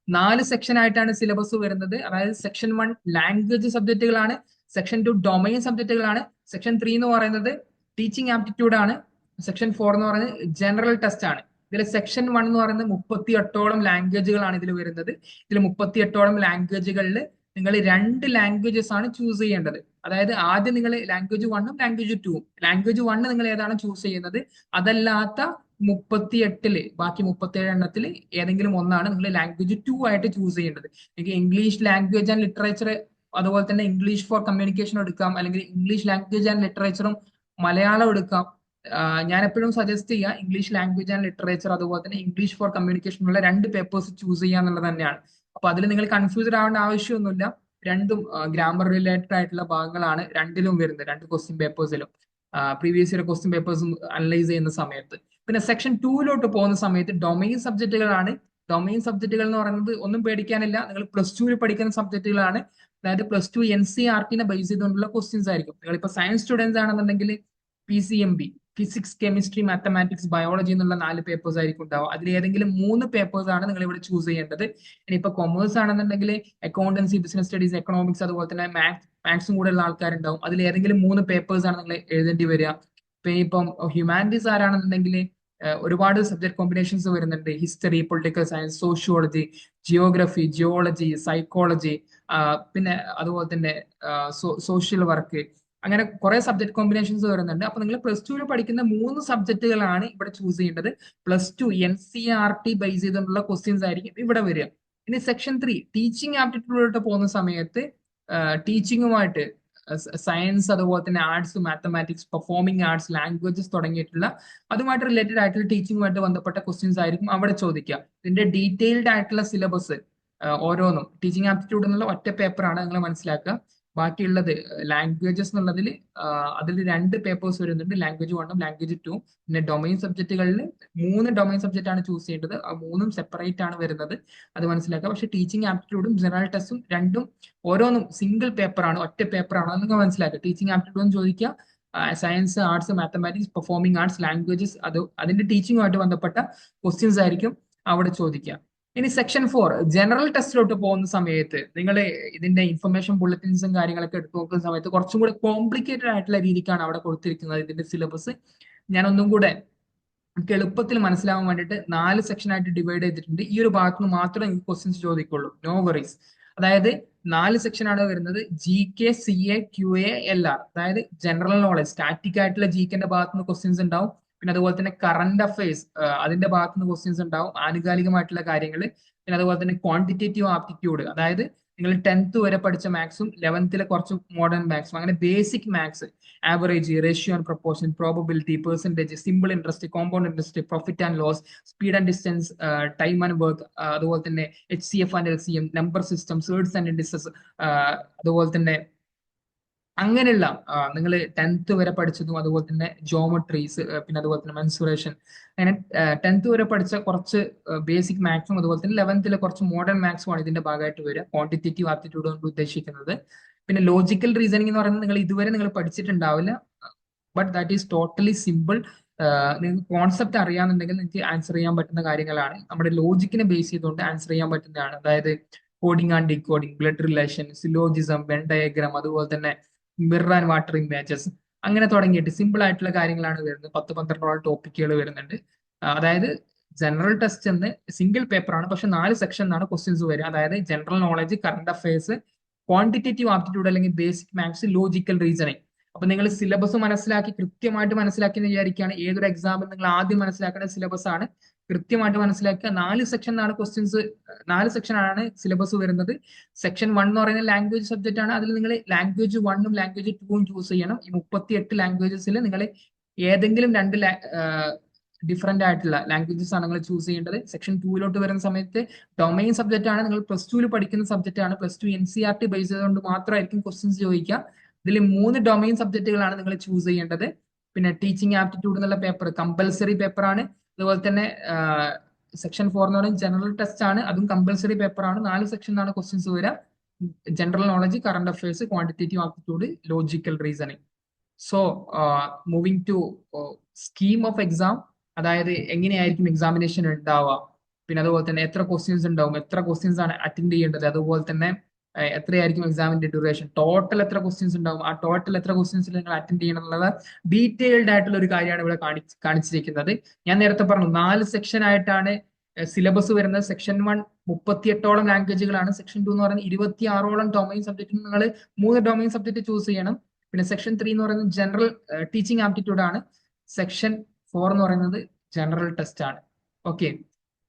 Speaker 1: നാല് സെക്ഷൻ ആയിട്ടാണ് സിലബസ് വരുന്നത്. അതായത് സെക്ഷൻ വൺ ലാംഗ്വേജ് സബ്ജക്റ്റുകളാണ് സെക്ഷൻ ടു ഡൊമൈൻ സബ്ജക്റ്റുകളാണ് സെക്ഷൻ ത്രീ എന്ന് പറയുന്നത് ടീച്ചിങ് ആപ്റ്റിറ്റ്യൂഡ് ആണ്. സെക്ഷൻ ഫോർ എന്ന് പറയുന്നത് ജനറൽ ടെസ്റ്റ് ആണ്. ഇതിൽ സെക്ഷൻ വൺ എന്ന് പറയുന്നത് മുപ്പത്തി എട്ടോളം ലാംഗ്വേജുകളാണ് ഇതിൽ വരുന്നത്. ഇതിൽ മുപ്പത്തി എട്ടോളം ലാംഗ്വേജുകളിൽ നിങ്ങൾ രണ്ട് ലാംഗ്വേജസ് ആണ് ചൂസ് ചെയ്യേണ്ടത്. അതായത് ആദ്യം നിങ്ങൾ ലാംഗ്വേജ് വണ്ണും ലാംഗ്വേജ് ടൂവും ലാംഗ്വേജ് വണ്ണ് നിങ്ങൾ ഏതാണ് ചൂസ് ചെയ്യുന്നത്? അതല്ലാത്ത മുപ്പത്തി എട്ടിൽ ബാക്കി മുപ്പത്തി ഏഴ് എണ്ണത്തിൽ ഏതെങ്കിലും ഒന്നാണ് നിങ്ങൾ ലാംഗ്വേജ് ടു ആയിട്ട് ചൂസ് ചെയ്യേണ്ടത്. നിങ്ങൾക്ക് ഇംഗ്ലീഷ് ലാംഗ്വേജ് ആൻഡ് ലിറ്ററേച്ചർ അതുപോലെ തന്നെ ഇംഗ്ലീഷ് ഫോർ കമ്മ്യൂണിക്കേഷൻ എടുക്കാം. അല്ലെങ്കിൽ ഇംഗ്ലീഷ് ലാംഗ്വേജ് ആൻഡ് ലിറ്ററേച്ചറും മലയാളം എടുക്കാം. ഞാൻ എപ്പോഴും സജസ്റ്റ് ചെയ്യുക ഇംഗ്ലീഷ് ലാംഗ്വേജ് ആൻഡ് ലിറ്ററേച്ചർ അതുപോലെ തന്നെ ഇംഗ്ലീഷ് ഫോർ കമ്മ്യൂണിക്കേഷൻ ഉള്ള രണ്ട് പേപ്പേഴ്സ് ചൂസ് ചെയ്യുക എന്നുള്ളത് തന്നെയാണ്. അപ്പൊ അതിൽ നിങ്ങൾ കൺഫ്യൂസ്ഡ് ആവേണ്ട ആവശ്യമൊന്നുമില്ല. രണ്ടും ഗ്രാമർ റിലേറ്റഡ് ആയിട്ടുള്ള ഭാഗങ്ങളാണ് രണ്ടിലും വരുന്നത് രണ്ട് ക്വസ്റ്റ്യൻ പേപ്പേഴ്സിലും പ്രീവിയസ് ഇയർ ക്വസ്റ്റ്യൻ പേപ്പേഴ്സും അനലൈസ് ചെയ്യുന്ന സമയത്ത്. പിന്നെ സെക്ഷൻ ടൂവിലോട്ട് പോകുന്ന സമയത്ത് ഡൊമൈൻ സബ്ജക്റ്റുകളാണ് ഡൊമൈൻ സബ്ജക്റ്റുകൾ എന്ന് പറയുന്നത് ഒന്നും പേടിക്കാനില്ല. നിങ്ങൾ പ്ലസ് ടുവിൽ പഠിക്കുന്ന സബ്ജക്റ്റുകളാണ് അതായത് plus two N C R ടിനെ base ചെയ്തുകൊണ്ടുള്ള ക്വസ്റ്റ്യൻസ് ആയിരിക്കും. നിങ്ങളിപ്പോ സയൻസ് സ്റ്റുഡൻസ് ആണെന്നുണ്ടെങ്കിൽ P C M B physics chemistry mathematics biology എന്നുള്ള നാല് പേപ്പേഴ്സ് ആയിരിക്കും ഉണ്ടാവുക. അതിൽ ഏതെങ്കിലും മൂന്ന് പേപ്പേഴ്സ് ആണ് നിങ്ങൾ ഇവിടെ ചൂസ് ചെയ്യേണ്ടത്. ഇനിയിപ്പോ കൊമേഴ്സ് ആണെന്നുണ്ടെങ്കിൽ അക്കൗണ്ടൻസി ബിസിനസ് സ്റ്റഡീസ് എക്കണോമിക്സ് അതുപോലെ തന്നെ മാത്സ് മാത്സും കൂടെ ഉള്ള ആൾക്കാരുണ്ടാവും. അതിൽ ഏതെങ്കിലും മൂന്ന് പേപ്പേഴ്സ് ആണ് നിങ്ങൾ എഴുതേണ്ടി വരിക. ഇപ്പൊ ഇപ്പം ഹ്യൂമാനിറ്റീസ് ആരാണെന്നുണ്ടെങ്കിൽ ഒരുപാട് സബ്ജക്ട് കോമ്പിനേഷൻസ് വരുന്നുണ്ട്. History political science sociology geography geology psychology പിന്നെ അതുപോലെ തന്നെ സോഷ്യൽ വർക്ക് അങ്ങനെ കുറെ സബ്ജക്ട് കോമ്പിനേഷൻസ് വരുന്നുണ്ട്. അപ്പൊ നിങ്ങൾ പ്ലസ് ടുവിൽ പഠിക്കുന്ന മൂന്ന് സബ്ജക്റ്റുകളാണ് ഇവിടെ ചൂസ് ചെയ്യേണ്ടത്. Plus two N C R T base ചെയ്തുകൊണ്ടുള്ള ക്വസ്റ്റ്യൻസ് ആയിരിക്കും ഇവിടെ വരിക. ഇനി സെക്ഷൻ ത്രീ ടീച്ചിങ് ആപ്റ്റിറ്റ്യൂഡിലോട്ട് പോകുന്ന സമയത്ത് ടീച്ചിങ്ങുമായിട്ട് സയൻസ് അതുപോലെ തന്നെ arts mathematics performing arts languages തുടങ്ങിയിട്ടുള്ള അതുമായിട്ട് റിലേറ്റഡ് ആയിട്ടുള്ള ടീച്ചിങ്ങുമായിട്ട് ബന്ധപ്പെട്ട ക്വസ്റ്റ്യൻസ് ആയിരിക്കും അവിടെ ചോദിക്കുക. ഇതിന്റെ ഡീറ്റെയിൽഡ് ആയിട്ടുള്ള സിലബസ് ഓരോന്നും. ടീച്ചിങ് ആപ്റ്റിറ്റ്യൂഡ് എന്നുള്ള ഒറ്റ പേപ്പറാണ് നിങ്ങൾ മനസ്സിലാക്കുക. ബാക്കിയുള്ളത് ലാംഗ്വേജസ് എന്നുള്ളതിൽ അതിൽ രണ്ട് പേപ്പേഴ്സ് വരുന്നുണ്ട്. ലാംഗ്വേജ് വണ്ണും ലാംഗ്വേജ് ടു പിന്നെ ഡൊമൈൻ സബ്ജക്റ്റുകളിൽ മൂന്ന് ഡൊമൈൻ സബ്ജക്റ്റ് ആണ് ചൂസ് ചെയ്യേണ്ടത്. ആ മൂന്നും സെപ്പറേറ്റ് ആണ് വരുന്നത്. അത് മനസ്സിലാക്കുക. പക്ഷെ ടീച്ചിങ് ആപ്റ്റിറ്റ്യൂഡും ജനറൽ ടെസ്റ്റും രണ്ടും ഓരോന്നും സിംഗിൾ പേപ്പറാണ് ഒറ്റ പേപ്പറാണോ എന്നൊക്കെ മനസ്സിലാക്കുക. ടീച്ചിങ് ആപ്റ്റിറ്റ്യൂഡ് ചോദിക്കുക science arts mathematics performing arts languages അത് അതിന്റെ ടീച്ചിങ്ങുമായിട്ട് ബന്ധപ്പെട്ട ക്വസ്റ്റ്യൻസ് ആയിരിക്കും അവിടെ ചോദിക്കുക. ഇനി സെക്ഷൻ ഫോർ ജനറൽ ടെസ്റ്റിലോട്ട് പോകുന്ന സമയത്ത് നിങ്ങൾ ഇതിന്റെ ഇൻഫർമേഷൻ ബുള്ളറ്റിൻസും കാര്യങ്ങളൊക്കെ എടുത്തു നോക്കുന്ന സമയത്ത് കുറച്ചും കൂടെ കോംപ്ലിക്കേറ്റഡ് ആയിട്ടുള്ള രീതിക്കാണ് അവിടെ കൊടുത്തിരിക്കുന്നത് ഇതിന്റെ സിലബസ് ഞാൻ ഒന്നും കൂടെ എളുപ്പത്തിൽ മനസ്സിലാവാൻ വേണ്ടിയിട്ട് നാല് സെക്ഷൻ ആയിട്ട് ഡിവൈഡ് ചെയ്തിട്ടുണ്ട്. ഈ ഒരു ഭാഗത്ത് മാത്രമേ എനിക്ക് ക്വസ്റ്റ്യൻസ് ചോദിക്കുള്ളൂ. നോ വറീസ് അതായത് നാല് സെക്ഷൻ ആണ് വരുന്നത് G K C A Q A L R അതായത് ജനറൽ നോളജ് സ്റ്റാറ്റിക് ആയിട്ടുള്ള ജി കെന്റെ ഭാഗത്തുനിന്ന് ക്വസ്റ്റ്യൻസ് ഉണ്ടാവും. പിന്നെ അതുപോലെ തന്നെ കറണ്ട് അഫയേഴ്സ് അതിന്റെ ഭാഗത്ത് നിന്ന് ക്വസ്റ്റ്യൻസ് ഉണ്ടാവും. ആനുകാലികമായിട്ടുള്ള കാര്യങ്ങൾ പിന്നെ അതുപോലെ തന്നെ ക്വാണ്ടിറ്റേറ്റീവ് ആപ്റ്റിറ്റ്യൂഡ് അതായത് നിങ്ങൾ ടെൻത്ത് വരെ പഠിച്ച മാത്സും ലെവൻത്തിലെ കുറച്ച് മോഡേൺ മാത്സും അങ്ങനെ basic maths average ratio and proportion probability percentage simple interest compound interest profit and loss speed and distance time and work അതുപോലെ തന്നെ H C F and L C M number system surds and indices അതുപോലെ തന്നെ അങ്ങനെയുള്ള നിങ്ങൾ tenth വരെ പഠിച്ചതും അതുപോലെ തന്നെ ജോമട്രീസ് പിന്നെ അതുപോലെ തന്നെ മെൻസുറേഷൻ അങ്ങനെ ടെൻത്ത് വരെ പഠിച്ച കുറച്ച് ബേസിക് മാത്സും അതുപോലെ തന്നെ ലെവൻത്തിലെ കുറച്ച് മോഡേൺ മാത്സും ആണ് ഇതിന്റെ ഭാഗമായിട്ട് വരിക. ക്വാണ്ടിറ്റേറ്റീവ് ആപ്റ്റിറ്റ്യൂഡ് കൊണ്ട് ഉദ്ദേശിക്കുന്നത്. പിന്നെ ലോജിക്കൽ റീസണിംഗ് എന്ന് പറയുന്നത് നിങ്ങൾ ഇതുവരെ നിങ്ങൾ പഠിച്ചിട്ടുണ്ടാവില്ല. But that is totally simple നിങ്ങൾക്ക് കോൺസെപ്റ്റ് അറിയാന്നുണ്ടെങ്കിൽ നിങ്ങൾക്ക് ആൻസർ ചെയ്യാൻ പറ്റുന്ന കാര്യങ്ങളാണ്. നമ്മുടെ ലോജിക്കിനെ ബേസ് ചെയ്തുകൊണ്ട് ആൻസർ ചെയ്യാൻ പറ്റുന്നതാണ്. അതായത് coding and decoding blood relation syllogism Venn diagram അതുപോലെ തന്നെ മിറർ ആൻഡ് വാട്ടർ ഇമേജസ് അങ്ങനെ തുടങ്ങിയിട്ട് സിമ്പിൾ ആയിട്ടുള്ള കാര്യങ്ങളാണ് വരുന്നത്. പത്ത് പന്ത്രണ്ടോളം ടോപ്പിക്കുകൾ വരുന്നുണ്ട്. അതായത് ജനറൽ ടെസ്റ്റ് എന്ന് സിംഗിൾ പേപ്പറാണ് പക്ഷെ നാല് സെക്ഷൻ എന്നാണ് ക്വസ്റ്റ്യൻസ് വരിക. അതായത് general knowledge current affairs quantitative aptitude അല്ലെങ്കിൽ ബേസിക് മാത്സ് ലോജിക്കൽ റീസണിങ് അപ്പൊ നിങ്ങൾ സിലബസ് മനസ്സിലാക്കി കൃത്യമായിട്ട് മനസ്സിലാക്കി എന്ന് വിചാരിക്കുകയാണ്. ഏതൊരു എക്സാമിൽ നിങ്ങൾ ആദ്യം മനസ്സിലാക്കേണ്ട സിലബസ് ആണ് കൃത്യമായിട്ട് മനസ്സിലാക്കുക നാല് സെക്ഷൻ ആണ് ക്വസ്റ്റ്യൻസ് നാല് സെക്ഷൻ ആണ് സിലബസ് വരുന്നത്. സെക്ഷൻ വൺ എന്ന് പറയുന്ന ലാംഗ്വേജ് സബ്ജക്റ്റ് ആണ്. അതിൽ നിങ്ങൾ ലാംഗ്വേജ് വണ്ണും ലാംഗ്വേജ് ടൂവും ചൂസ് ചെയ്യണം. ഈ മുപ്പത്തി എട്ട് ലാംഗ്വേജസിൽ നിങ്ങൾ ഏതെങ്കിലും രണ്ട് ഡിഫറെന്റ് ആയിട്ടുള്ള ലാംഗ്വേജസ് ആണ് നിങ്ങൾ ചൂസ് ചെയ്യേണ്ടത്. സെക്ഷൻ ടൂവിലോട്ട് വരുന്ന സമയത്ത് ഡൊമൈൻ സബ്ജക്റ്റ് ആണ്. നിങ്ങൾ പ്ലസ് ടുവിൽ പഠിക്കുന്ന സബ്ജക്റ്റ് ആണ്. Plus two N C R T base ചെയ്തുകൊണ്ട് മാത്രമായിരിക്കും ക്വസ്റ്റ്യൻസ് ചോദിക്കുക. ഇതിൽ മൂന്ന് ഡൊമൈൻ സബ്ജക്റ്റുകളാണ് നിങ്ങൾ ചൂസ് ചെയ്യേണ്ടത്. പിന്നെ ടീച്ചിങ് ആപ്റ്റിറ്റ്യൂഡ് എന്നുള്ള പേപ്പർ കമ്പൽസറി പേപ്പറാണ് അതുപോലെ തന്നെ സെക്ഷൻ ഫോർ എന്ന് പറയുന്നത് ജനറൽ ടെസ്റ്റ് ആണ്. അതും കമ്പൽസറി പേപ്പർ ആണ്. നാല് സെക്ഷനാണ് ക്വസ്റ്റ്യൻസ് വരിക general knowledge current affairs quantitative aptitude logical reasoning so moving to scheme of exam അതായത് എങ്ങനെയായിരിക്കും എക്സാമിനേഷൻ ഉണ്ടാവുക? പിന്നെ അതുപോലെ തന്നെ എത്ര ക്വസ്റ്റ്യൻസ് ഉണ്ടാവും? എത്ര ക്വസ്റ്റ്യൻസ് ആണ് അറ്റൻഡ് ചെയ്യേണ്ടത്? അതുപോലെ തന്നെ എത്രയായിരിക്കും എക്സാമിന്റെ ഡ്യൂറേഷൻ ടോട്ടൽ എത്ര ക്വസ്റ്റ്യൻസ് ഉണ്ടാവും? ആ ടോട്ടൽ എത്ര ക്വസ്റ്റ്യൻസിൽ നിങ്ങൾ അറ്റൻഡ് ചെയ്യണം എന്നുള്ളത് ഡീറ്റെയിൽഡ് ആയിട്ടുള്ള ഒരു കാര്യമാണ് ഇവിടെ കാണിച്ച് കാണിച്ചിരിക്കുന്നത്. ഞാൻ നേരത്തെ പറഞ്ഞു നാല് സെക്ഷൻ ആയിട്ടാണ് സിലബസ് വരുന്നത്. സെക്ഷൻ വൺ മുപ്പത്തിയെട്ടോളം ലാംഗ്വേജുകളാണ് സെക്ഷൻ ടു എന്ന് പറയുന്നത് ഇരുപത്തി ആറോളം ഡൊമൈൻ സബ്ജക്റ്റിന് നിങ്ങൾ മൂന്ന് ഡൊമൈൻ സബ്ജക്ട് ചൂസ് ചെയ്യണം. പിന്നെ സെക്ഷൻ ത്രീ എന്ന് പറയുന്നത് ജനറൽ ടീച്ചിങ് ആപ്റ്റിറ്റ്യൂഡ് ആണ്. സെക്ഷൻ ഫോർ എന്ന് പറയുന്നത് ജനറൽ ടെസ്റ്റ് ആണ്. ഓക്കെ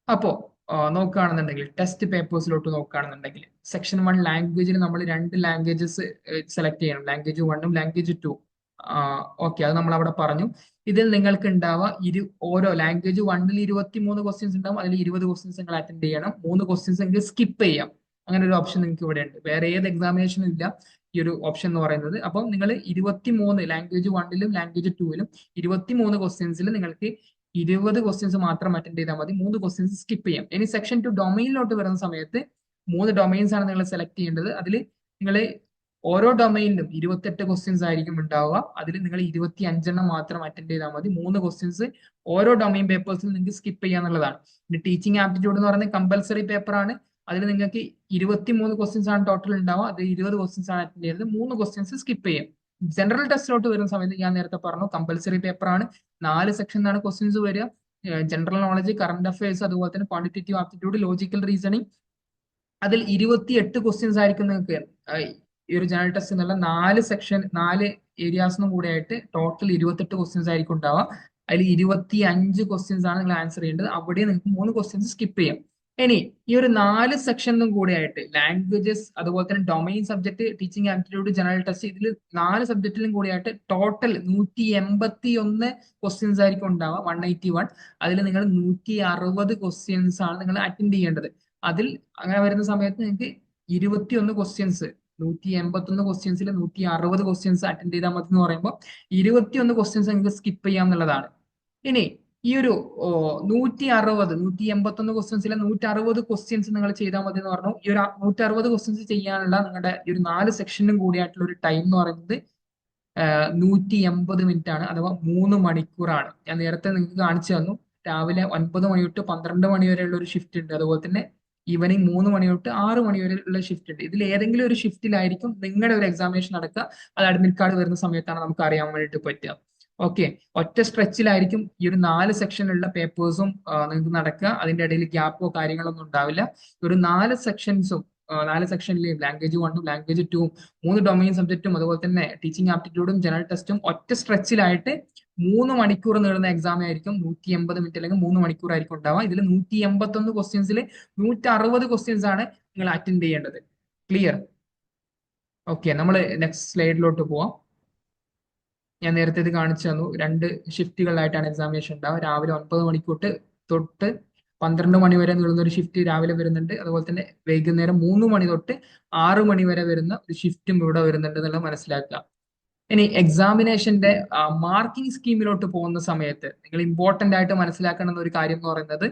Speaker 1: അപ്പോ നോക്കുകയാണെന്നുണ്ടെങ്കിൽ ടെസ്റ്റ് പേപ്പേഴ്സിലോട്ട് നോക്കുകയാണെന്നുണ്ടെങ്കിൽ സെക്ഷൻ വൺ ലാംഗ്വേജിൽ നമ്മൾ രണ്ട് ലാംഗ്വേജസ് സെലക്ട് ചെയ്യണം. ലാംഗ്വേജ് വണ്ണും ലാംഗ്വേജ് ടു ഓക്കെ അത് നമ്മൾ അവിടെ പറഞ്ഞു. ഇതിൽ നിങ്ങൾക്ക് ഉണ്ടാവുക ഇരു ഓരോ ലാംഗ്വേജ് വണ്ണിൽ ഇരുപത്തി മൂന്ന് ക്വസ്റ്റ്യൻസ് ഉണ്ടാവും അതിൽ ഇരുപത് ക്വസ്റ്റ്യൻസ് നിങ്ങൾ അറ്റൻഡ് ചെയ്യണം. മൂന്ന് ക്വസ്റ്റ്യൻസ് നിങ്ങൾക്ക് സ്കിപ്പ് ചെയ്യാം. അങ്ങനെ ഒരു ഓപ്ഷൻ നിങ്ങൾക്ക് ഇവിടെ ഉണ്ട് വേറെ ഏത് എക്സാമിനേഷനും ഇല്ല ഈ ഒരു ഓപ്ഷൻ എന്ന് പറയുന്നത്. അപ്പം നിങ്ങൾ ഇരുപത്തി മൂന്ന് ലാംഗ്വേജ് വണ്ണിലും ലാംഗ്വേജ് ടൂവിലും ഇരുപത്തി മൂന്ന് ക്വസ്റ്റ്യൻസിൽ നിങ്ങൾക്ക് ഇരുപത് ക്വസ്റ്റ്യൻസ് മാത്രം അറ്റൻഡ് ചെയ്താൽ മതി. മൂന്ന് ക്വസ്റ്റ്യൻസ് സ്കിപ്പ് ചെയ്യാം. ഇനി സെക്ഷൻ ടു ഡൊമൈനിലോട്ട് വരുന്ന സമയത്ത് മൂന്ന് ഡൊമൈൻസ് ആണ് നിങ്ങൾ സെലക്ട് ചെയ്യേണ്ടത്. അതിൽ നിങ്ങൾ ഓരോ ഡൊമൈനിലും ഇരുപത്തെട്ട് ക്വസ്റ്റ്യൻസ് ആയിരിക്കും ഉണ്ടാവുക. അതിൽ നിങ്ങൾ ഇരുപത്തി അഞ്ചെണ്ണം മാത്രം അറ്റൻഡ് ചെയ്താൽ മതി. മൂന്ന് ക്വസ്റ്റ്യൻസ് ഓരോ ഡൊമൈൻ പേപ്പേഴ്സിൽ നിങ്ങൾക്ക് സ്കിപ്പ് ചെയ്യാന്നുള്ളതാണ് പിന്നെ ടീച്ചിങ് ആപ്റ്റിറ്റ്യൂഡ് എന്ന് പറയുന്നത് കമ്പൽസറി പേപ്പർ ആണ്. അതിൽ നിങ്ങൾക്ക് ഇരുപത്തി മൂന്ന് ക്വസ്റ്റ്യൻസ് ആണ് ടോട്ടൽ ഉണ്ടാവുക. അത് ഇരുപത് ക്വസ്റ്റ്യൻസ് ആണ് അറ്റൻഡ് ചെയ്യുന്നത് മൂന്ന് ക്വസ്റ്റ്യൻസ് സ്കിപ്പ് ചെയ്യും. ജനറൽ ടെസ്റ്റിലോട്ട് വരുന്ന സമയത്ത് ഞാൻ നേരത്തെ പറഞ്ഞു കമ്പൽസറി പേപ്പർ ആണ്. നാല് സെക്ഷനിലാണ് ക്വസ്റ്റ്യൻസ് വരിക. ജനറൽ നോളജ് കറണ്ട് അഫയേഴ്സ് അതുപോലെ തന്നെ ക്വാണ്ടിറ്റേറ്റീവ് ആപ്റ്റിറ്റ്യൂഡ് ലോജിക്കൽ റീസണിങ് അതിൽ ഇരുപത്തി എട്ട് ക്വസ്റ്റ്യൻസ് ആയിരിക്കും നിങ്ങൾക്ക് ഈ ഒരു ജനറൽ ടെസ്റ്റ് എന്നുള്ള നാല് സെക്ഷൻ നാല് ഏരിയാസിനും കൂടെ ആയിട്ട് ടോട്ടൽ ഇരുപത്തെട്ട് ക്വസ്റ്റ്യൻസ് ആയിരിക്കും ഉണ്ടാവുക. അതിൽ ഇരുപത്തി അഞ്ച് ക്വസ്റ്റ്യൻസ് ആണ് നിങ്ങൾ ആൻസർ ചെയ്യേണ്ടത്. അവിടെ നിങ്ങൾക്ക് മൂന്ന് ക്വസ്റ്റ്യൻസ് സ്കിപ്പ് ചെയ്യാം. ഇനി ഈ ഒരു നാല് സെക്ഷനും കൂടെ ആയിട്ട് ലാംഗ്വേജസ് അതുപോലെ തന്നെ domain subject teaching aptitude general test ഇതിൽ നാല് സബ്ജക്റ്റിലും കൂടെ ആയിട്ട് ടോട്ടൽ നൂറ്റി എൺപത്തി ഒന്ന് ക്വസ്റ്റ്യൻസ് ആയിരിക്കും ഉണ്ടാവുക വൺ എയ്റ്റി വൺ അതിൽ നിങ്ങൾ നൂറ്റി അറുപത് ക്വസ്റ്റ്യൻസ് ആണ് നിങ്ങൾ അറ്റൻഡ് ചെയ്യേണ്ടത്. അതിൽ അങ്ങനെ വരുന്ന സമയത്ത് നിങ്ങൾക്ക് ഇരുപത്തി ഒന്ന് ക്വസ്റ്റ്യൻസ് നൂറ്റി എൺപത്തൊന്ന് ക്വസ്റ്റ്യൻസിൽ നൂറ്റി അറുപത് ക്വസ്റ്റ്യൻസ് അറ്റൻഡ് ചെയ്താൽ മതി എന്ന് പറയുമ്പോൾ ഇരുപത്തിയൊന്ന് ക്വസ്റ്റ്യൻസ് നിങ്ങൾക്ക് സ്കിപ്പ് ചെയ്യാം എന്നുള്ളതാണ്. ഇനി ഈ ഒരു നൂറ്റി അറുപത് നൂറ്റി എൺപത്തൊന്ന് ക്വസ്റ്റ്യൻസിലെ നൂറ്റി അറുപത് ക്വസ്റ്റ്യൻസ് നിങ്ങൾ ചെയ്താൽ മതി എന്ന് പറഞ്ഞു. ഈ ഒരു നൂറ്റി അറുപത് ക്വസ്റ്റ്യൻസ് ചെയ്യാനുള്ള നിങ്ങളുടെ ഈ ഒരു നാല് സെക്ഷനും കൂടിയായിട്ടുള്ള ഒരു ടൈം എന്ന് പറയുന്നത് നൂറ്റി എൺപത് മിനിറ്റ് ആണ് അഥവാ മൂന്ന് മണിക്കൂറാണ്. ഞാൻ നേരത്തെ നിങ്ങൾക്ക് കാണിച്ചു തന്നു. രാവിലെ ഒൻപത് മണി തൊട്ട് പന്ത്രണ്ട് മണി വരെയുള്ള ഒരു ഷിഫ്റ്റ് ഉണ്ട്. അതുപോലെ തന്നെ ഈവനിങ് മൂന്ന് മണി തൊട്ട് ആറ് മണി വരെ ഉള്ള ഷിഫ്റ്റ് ഉണ്ട്. ഇതിൽ ഏതെങ്കിലും ഒരു ഷിഫ്റ്റിലായിരിക്കും നിങ്ങളുടെ ഒരു എക്സാമിനേഷൻ നടക്കുക. അത് അഡ്മിറ്റ് കാർഡ് വരുന്ന സമയത്താണ് നമുക്ക് അറിയാൻ വേണ്ടിയിട്ട് പറ്റുക. ഓക്കെ ഒറ്റ സ്ട്രെച്ചിലായിരിക്കും ഈ ഒരു നാല് സെക്ഷനിലുള്ള പേപ്പേഴ്സും നിങ്ങൾക്ക് നടക്കുക. അതിന്റെ ഇടയിൽ ഗ്യാപ്പോ കാര്യങ്ങളൊന്നും ഉണ്ടാവില്ല. ഒരു നാല് സെക്ഷൻസും നാല് സെക്ഷനിലെയും ലാംഗ്വേജ് വണ്ണും ലാംഗ്വേജ് ടൂവും മൂന്ന് ഡൊമൈൻ സബ്ജക്റ്റും അതുപോലെ തന്നെ ടീച്ചിങ് ആപ്റ്റിറ്റ്യൂഡും ജനറൽ ടെസ്റ്റും ഒറ്റ സ്ട്രെച്ചിലായിട്ട് മൂന്ന് മണിക്കൂർ നീളുന്ന എക്സാം ആയിരിക്കും. നൂറ്റി എൺപത് മിനിറ്റ് അല്ലെങ്കിൽ മൂന്ന് മണിക്കൂർ ആയിരിക്കും ഉണ്ടാവുക. ഇതിൽ നൂറ്റി എൺപത്തി ഒന്ന് ക്വസ്റ്റ്യൻസിൽ നൂറ്റി അറുപത് ക്വസ്റ്റ്യൻസ് ആണ് നിങ്ങൾ അറ്റൻഡ് ചെയ്യേണ്ടത്. ക്ലിയർ ഓക്കെ നമ്മൾ നെക്സ്റ്റ് സ്ലൈഡിലോട്ട് പോവാം. ഞാൻ നേരത്തെ ഇത് കാണിച്ചു തന്നു. രണ്ട് ഷിഫ്റ്റുകളിലായിട്ടാണ് എക്സാമിനേഷൻ ഉണ്ടാവുക. രാവിലെ ഒൻപത് മണിക്കൂട്ട് തൊട്ട് പന്ത്രണ്ട് മണി വരെ നീളുന്ന ഒരു ഷിഫ്റ്റ് രാവിലെ വരുന്നുണ്ട്. അതുപോലെ തന്നെ വൈകുന്നേരം മൂന്ന് മണി തൊട്ട് ആറ് മണി വരെ വരുന്ന ഒരു ഷിഫ്റ്റും ഇവിടെ വരുന്നുണ്ട് എന്നുള്ളത് മനസ്സിലാക്കുക. ഇനി എക്സാമിനേഷന്റെ മാർക്കിംഗ് സ്കീമിലോട്ട് പോകുന്ന സമയത്ത് നിങ്ങൾ ഇമ്പോർട്ടന്റ് ആയിട്ട് മനസ്സിലാക്കണം ഒരു കാര്യം എന്ന് പറയുന്നത്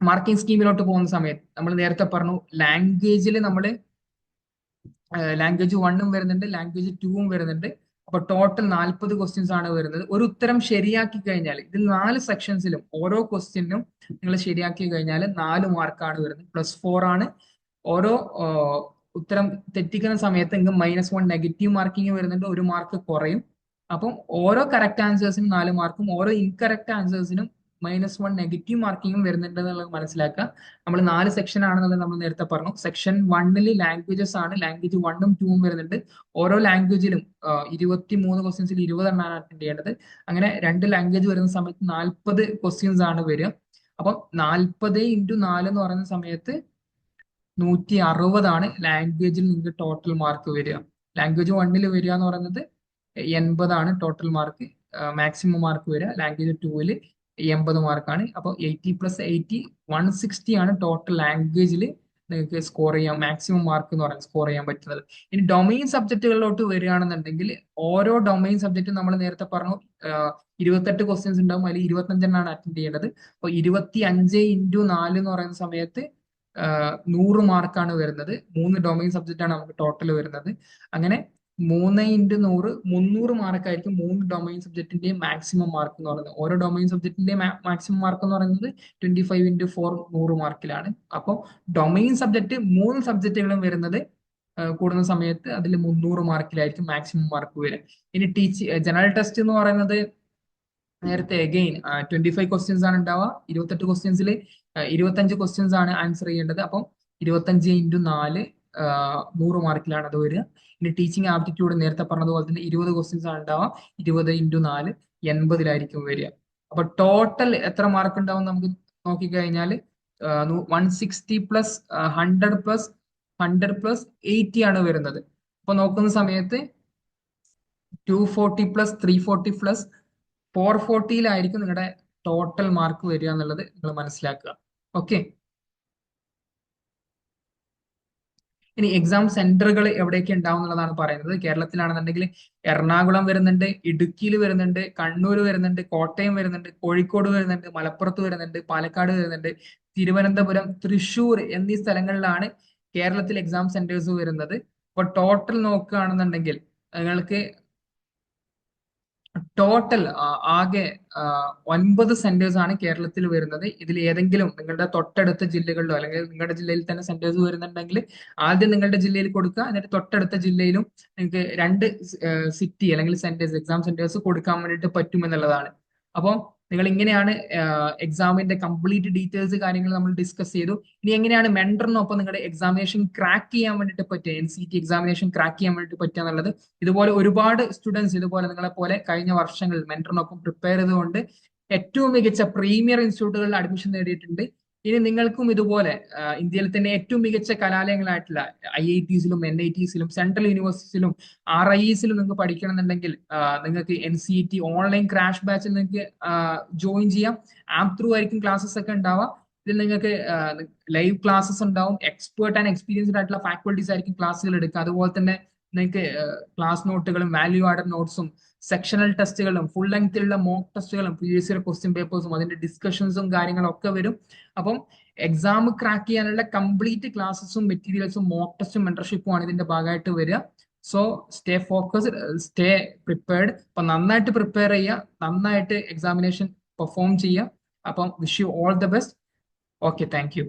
Speaker 1: മാർക്കിംഗ് സ്കീമിലോട്ട് പോകുന്ന സമയത്ത് നമ്മൾ നേരത്തെ പറഞ്ഞു ലാംഗ്വേജിൽ നമ്മൾ ലാംഗ്വേജ് വണ്ണും വരുന്നുണ്ട് ലാംഗ്വേജ് ടൂവും വരുന്നുണ്ട്. അപ്പൊ ടോട്ടൽ നാൽപ്പത് ക്വസ്റ്റ്യൻസ് ആണ് വരുന്നത്. ഒരു ഉത്തരം ശരിയാക്കി കഴിഞ്ഞാൽ ഇതിൽ നാല് സെക്ഷൻസിലും ഓരോ ക്വസ്റ്റ്യനും നിങ്ങൾ ശരിയാക്കി കഴിഞ്ഞാൽ നാല് മാർക്കാണ് വരുന്നത്. പ്ലസ് ഫോർ ആണ്. ഓരോ ഉത്തരം തെറ്റിക്കുന്ന സമയത്ത് നിങ്ങൾക്ക് മൈനസ് വൺ നെഗറ്റീവ് മാർക്കിംഗ് വരുന്നുണ്ട്. ഒരു മാർക്ക് കുറയും. അപ്പം ഓരോ കറക്റ്റ് ആൻസേഴ്സിനും നാല് മാർക്കും ഓരോ ഇൻകറക്റ്റ് ആൻസേഴ്സിനും മൈനസ് വൺ നെഗറ്റീവ് മാർക്കിങ്ങും വരുന്നുണ്ട് എന്നുള്ളത് മനസ്സിലാക്കുക. നമ്മൾ നാല് സെക്ഷൻ ആണെന്നുള്ളത് നമ്മൾ നേരത്തെ പറഞ്ഞു. സെക്ഷൻ വണ്ണിൽ ലാംഗ്വേജസ് ആണ്. ലാംഗ്വേജ് വണ്ണും ടൂവും വരുന്നുണ്ട്. ഓരോ ലാംഗ്വേജിലും ഇരുപത്തി മൂന്ന് ക്വസ്റ്റ്യൻസിൽ ഇരുപതെണ്ണമാണ് അറ്റൻഡ് ചെയ്യേണ്ടത്. അങ്ങനെ രണ്ട് ലാംഗ്വേജ് വരുന്ന സമയത്ത് നാൽപ്പത് ക്വസ്റ്റ്യൻസ് ആണ് വരിക. അപ്പം നാൽപ്പത് ഇന്റു നാല് എന്ന് പറയുന്ന സമയത്ത് നൂറ്റി അറുപതാണ് ലാംഗ്വേജിൽ നിങ്ങൾക്ക് ടോട്ടൽ മാർക്ക് വരിക. ലാംഗ്വേജ് വണ്ണിൽ വരിക എന്ന് പറയുന്നത് എൺപതാണ് ടോട്ടൽ മാർക്ക് മാക്സിമം മാർക്ക് വരിക. ലാംഗ്വേജ് ടൂവിൽ എൺപത് മാർക്കാണ്. അപ്പോൾ eighty plus eighty one sixty ആണ് ടോട്ടൽ ലാംഗ്വേജിൽ നിങ്ങൾക്ക് സ്കോർ ചെയ്യാം. മാക്സിമം മാർക്ക് എന്ന് പറയുന്നത് സ്കോർ ചെയ്യാൻ പറ്റുന്നത്. ഇനി ഡൊമൈൻ സബ്ജക്റ്റുകളിലോട്ട് വരികയാണെന്നുണ്ടെങ്കിൽ ഓരോ ഡൊമൈൻ സബ്ജക്റ്റും നമ്മൾ നേരത്തെ പറഞ്ഞു ഇരുപത്തെട്ട് ക്വസ്റ്റ്യൻസ് ഉണ്ടാവും. അതിൽ ഇരുപത്തഞ്ചെണ്ണാണ് അറ്റൻഡ് ചെയ്യേണ്ടത്. അപ്പോൾ ഇരുപത്തി അഞ്ച് ഇന്റു നാല് എന്ന് പറയുന്ന സമയത്ത് നൂറ് മാർക്കാണ് വരുന്നത്. മൂന്ന് ഡൊമൈൻ സബ്ജക്റ്റ് ആണ് നമുക്ക് ടോട്ടൽ വരുന്നത്. അങ്ങനെ മൂന്ന് ഇന്റു നൂറ് മുന്നൂറ് മാർക്കായിരിക്കും മൂന്ന് ഡൊമൈൻ സബ്ജക്റ്റിന്റെയും മാക്സിമം മാർക്ക് എന്ന് പറയുന്നത്. ഓരോ ഡൊമൈൻ സബ്ജക്റ്റിന്റെയും മാക്സിമം മാർക്ക് എന്ന് പറയുന്നത് ട്വന്റി ഫൈവ് ഇന്റു ഫോർ നൂറ് മാർക്കിലാണ് അപ്പോൾ ഡൊമൈൻ സബ്ജക്റ്റ് മൂന്ന് സബ്ജക്റ്റുകളും വരുന്നത് കൂടുന്ന സമയത്ത് അതിൽ മുന്നൂറ് മാർക്കിലായിരിക്കും മാക്സിമം മാർക്ക് വരിക. ഇനി ടീച്ച് ജനറൽ ടെസ്റ്റ് എന്ന് പറയുന്നത് നേരത്തെ അഗെയിൻ ട്വന്റി ഫൈവ് ക്വസ്റ്റ്യൻസ് ആണ് ഉണ്ടാവുക. ഇരുപത്തെട്ട് ക്വസ്റ്റ്യൻസിൽ ഇരുപത്തഞ്ച് ക്വസ്റ്റ്യൻസ് ആണ് ആൻസർ ചെയ്യേണ്ടത്. അപ്പം ഇരുപത്തഞ്ച് ഇന്റു നാല് നൂറ് മാർക്കിലാണ് അത് വരിക. ഇനി ടീച്ചിങ് ആപ്റ്റിറ്റ്യൂഡ് നേരത്തെ പറഞ്ഞതുപോലെ തന്നെ ഇരുപത് ക്വസ്റ്റ്യൻസ് ആണ് ഉണ്ടാവുക. ഇരുപത് ഇന്റു നാല് എൺപതിലായിരിക്കും വരിക. അപ്പൊ ടോട്ടൽ എത്ര മാർക്ക് ഉണ്ടാവും നമുക്ക് നോക്കിക്കഴിഞ്ഞാൽ one sixty plus hundred plus hundred plus eighty ആണ് വരുന്നത്. അപ്പൊ നോക്കുന്ന സമയത്ത് two forty plus three forty plus four ഫോർട്ടിയിലായിരിക്കും നിങ്ങളുടെ ടോട്ടൽ മാർക്ക് വരിക എന്നുള്ളത് നിങ്ങൾ മനസ്സിലാക്കുക. ഓക്കെ ഇനി എക്സാം സെന്ററുകൾ എവിടെയൊക്കെ ഉണ്ടാവും എന്നുള്ളതാണ് പറയുന്നത്. കേരളത്തിലാണെന്നുണ്ടെങ്കിൽ എറണാകുളം വരുന്നുണ്ട് ഇടുക്കിയിൽ വരുന്നുണ്ട് കണ്ണൂർ വരുന്നുണ്ട് കോട്ടയം വരുന്നുണ്ട് കോഴിക്കോട് വരുന്നുണ്ട് മലപ്പുറത്ത് വരുന്നുണ്ട് പാലക്കാട് വരുന്നുണ്ട് തിരുവനന്തപുരം തൃശൂർ എന്നീ സ്ഥലങ്ങളിലാണ് കേരളത്തിൽ എക്സാം സെന്റേഴ്സ് വരുന്നത്. അപ്പൊ ടോട്ടൽ നോക്കുകയാണെന്നുണ്ടെങ്കിൽ നിങ്ങൾക്ക് ടോട്ടൽ ആകെ ഒൻപത് സെന്റേഴ്സ് ആണ് കേരളത്തിൽ വരുന്നത്. ഇതിൽ ഏതെങ്കിലും നിങ്ങളുടെ തൊട്ടടുത്ത ജില്ലകളിലോ അല്ലെങ്കിൽ നിങ്ങളുടെ ജില്ലയിൽ തന്നെ സെന്റേഴ്സ് വരുന്നുണ്ടെങ്കിൽ ആദ്യം നിങ്ങളുടെ ജില്ലയിൽ കൊടുക്കുക. എന്നിട്ട് തൊട്ടടുത്ത ജില്ലയിലും നിങ്ങൾക്ക് രണ്ട് സിറ്റി അല്ലെങ്കിൽ സെന്റേഴ്സ് എക്സാം സെന്റേഴ്സ് കൊടുക്കാൻ വേണ്ടിയിട്ട് പറ്റുമെന്നുള്ളതാണ്. അപ്പോൾ നിങ്ങൾ ഇങ്ങനെയാണ് എക്സാമിന്റെ കംപ്ലീറ്റ് ഡീറ്റെയിൽസ് കാര്യങ്ങൾ നമ്മൾ ഡിസ്കസ് ചെയ്തു. ഇനി എങ്ങനെയാണ് മെൻഡറിനൊപ്പം നിങ്ങളുടെ എക്സാമിനേഷൻ ക്രാക്ക് ചെയ്യാൻ വേണ്ടിയിട്ട് പറ്റുക? N C T examination crack ചെയ്യാൻ വേണ്ടിയിട്ട് പറ്റുക എന്നുള്ളത്. ഇതുപോലെ ഒരുപാട് സ്റ്റുഡൻസ് ഇതുപോലെ നിങ്ങളെ പോലെ കഴിഞ്ഞ വർഷങ്ങളിൽ മെൻഡറിനൊപ്പം പ്രിപ്പയർ ചെയ്തുകൊണ്ട് ഏറ്റവും മികച്ച പ്രീമിയർ ഇൻസ്റ്റിറ്റ്യൂട്ടുകളിൽ അഡ്മിഷൻ നേടിയിട്ടുണ്ട്. ഇനി നിങ്ങൾക്കും ഇതുപോലെ ഇന്ത്യയിൽ തന്നെ ഏറ്റവും മികച്ച കലാലയങ്ങളായിട്ടുള്ള ഐ ഐ ടിസിലും എൻ ഐ ടിസിലും സെൻട്രൽ യൂണിവേഴ്സിറ്റിയിലും ആർ ഐ ഇസിലും നിങ്ങൾക്ക് പഠിക്കണമെന്നുണ്ടെങ്കിൽ നിങ്ങൾക്ക് N C T online crash ബാച്ചിൽ നിങ്ങൾക്ക് ജോയിൻ ചെയ്യാം. ആപ്പ് ത്രൂ ആയിരിക്കും ക്ലാസ്സസ് ഒക്കെ ഉണ്ടാവുക. ഇതിൽ നിങ്ങൾക്ക് ലൈവ് ക്ലാസ്സസ് ഉണ്ടാവും. എക്സ്പേർട്ട് ആൻഡ് എക്സ്പീരിയൻസ്ഡ് ആയിട്ടുള്ള ഫാക്കൽറ്റീസ് ആയിരിക്കും ക്ലാസ്സുകൾ എടുക്കുക. അതുപോലെ തന്നെ നിങ്ങൾക്ക് ക്ലാസ് നോട്ടുകളും വാല്യൂ ആഡഡ് നോട്ട്സും സെക്ഷണൽ ടെസ്റ്റുകളും ഫുൾ ലെങ്തിലുള്ള മോക്ക് ടെസ്റ്റുകളും പ്രീവിയസ് ഇയർ ക്വസ്റ്റ്യൻ പേപ്പേഴ്സും അതിന്റെ ഡിസ്കഷൻസും കാര്യങ്ങളും ഒക്കെ വരും. അപ്പം എക്സാം ക്രാക്ക് ചെയ്യാനുള്ള കംപ്ലീറ്റ് ക്ലാസ്സും മെറ്റീരിയൽസും മോക്ക് ടെസ്റ്റും മെന്റർഷിപ്പും ആണ് ഇതിന്റെ ഭാഗമായിട്ട് വരിക. So stay focused stay prepared അപ്പൊ നന്നായിട്ട് പ്രിപ്പയർ ചെയ്യുക നന്നായിട്ട് എക്സാമിനേഷൻ പെർഫോം ചെയ്യുക. അപ്പം wish you all the best okay thank you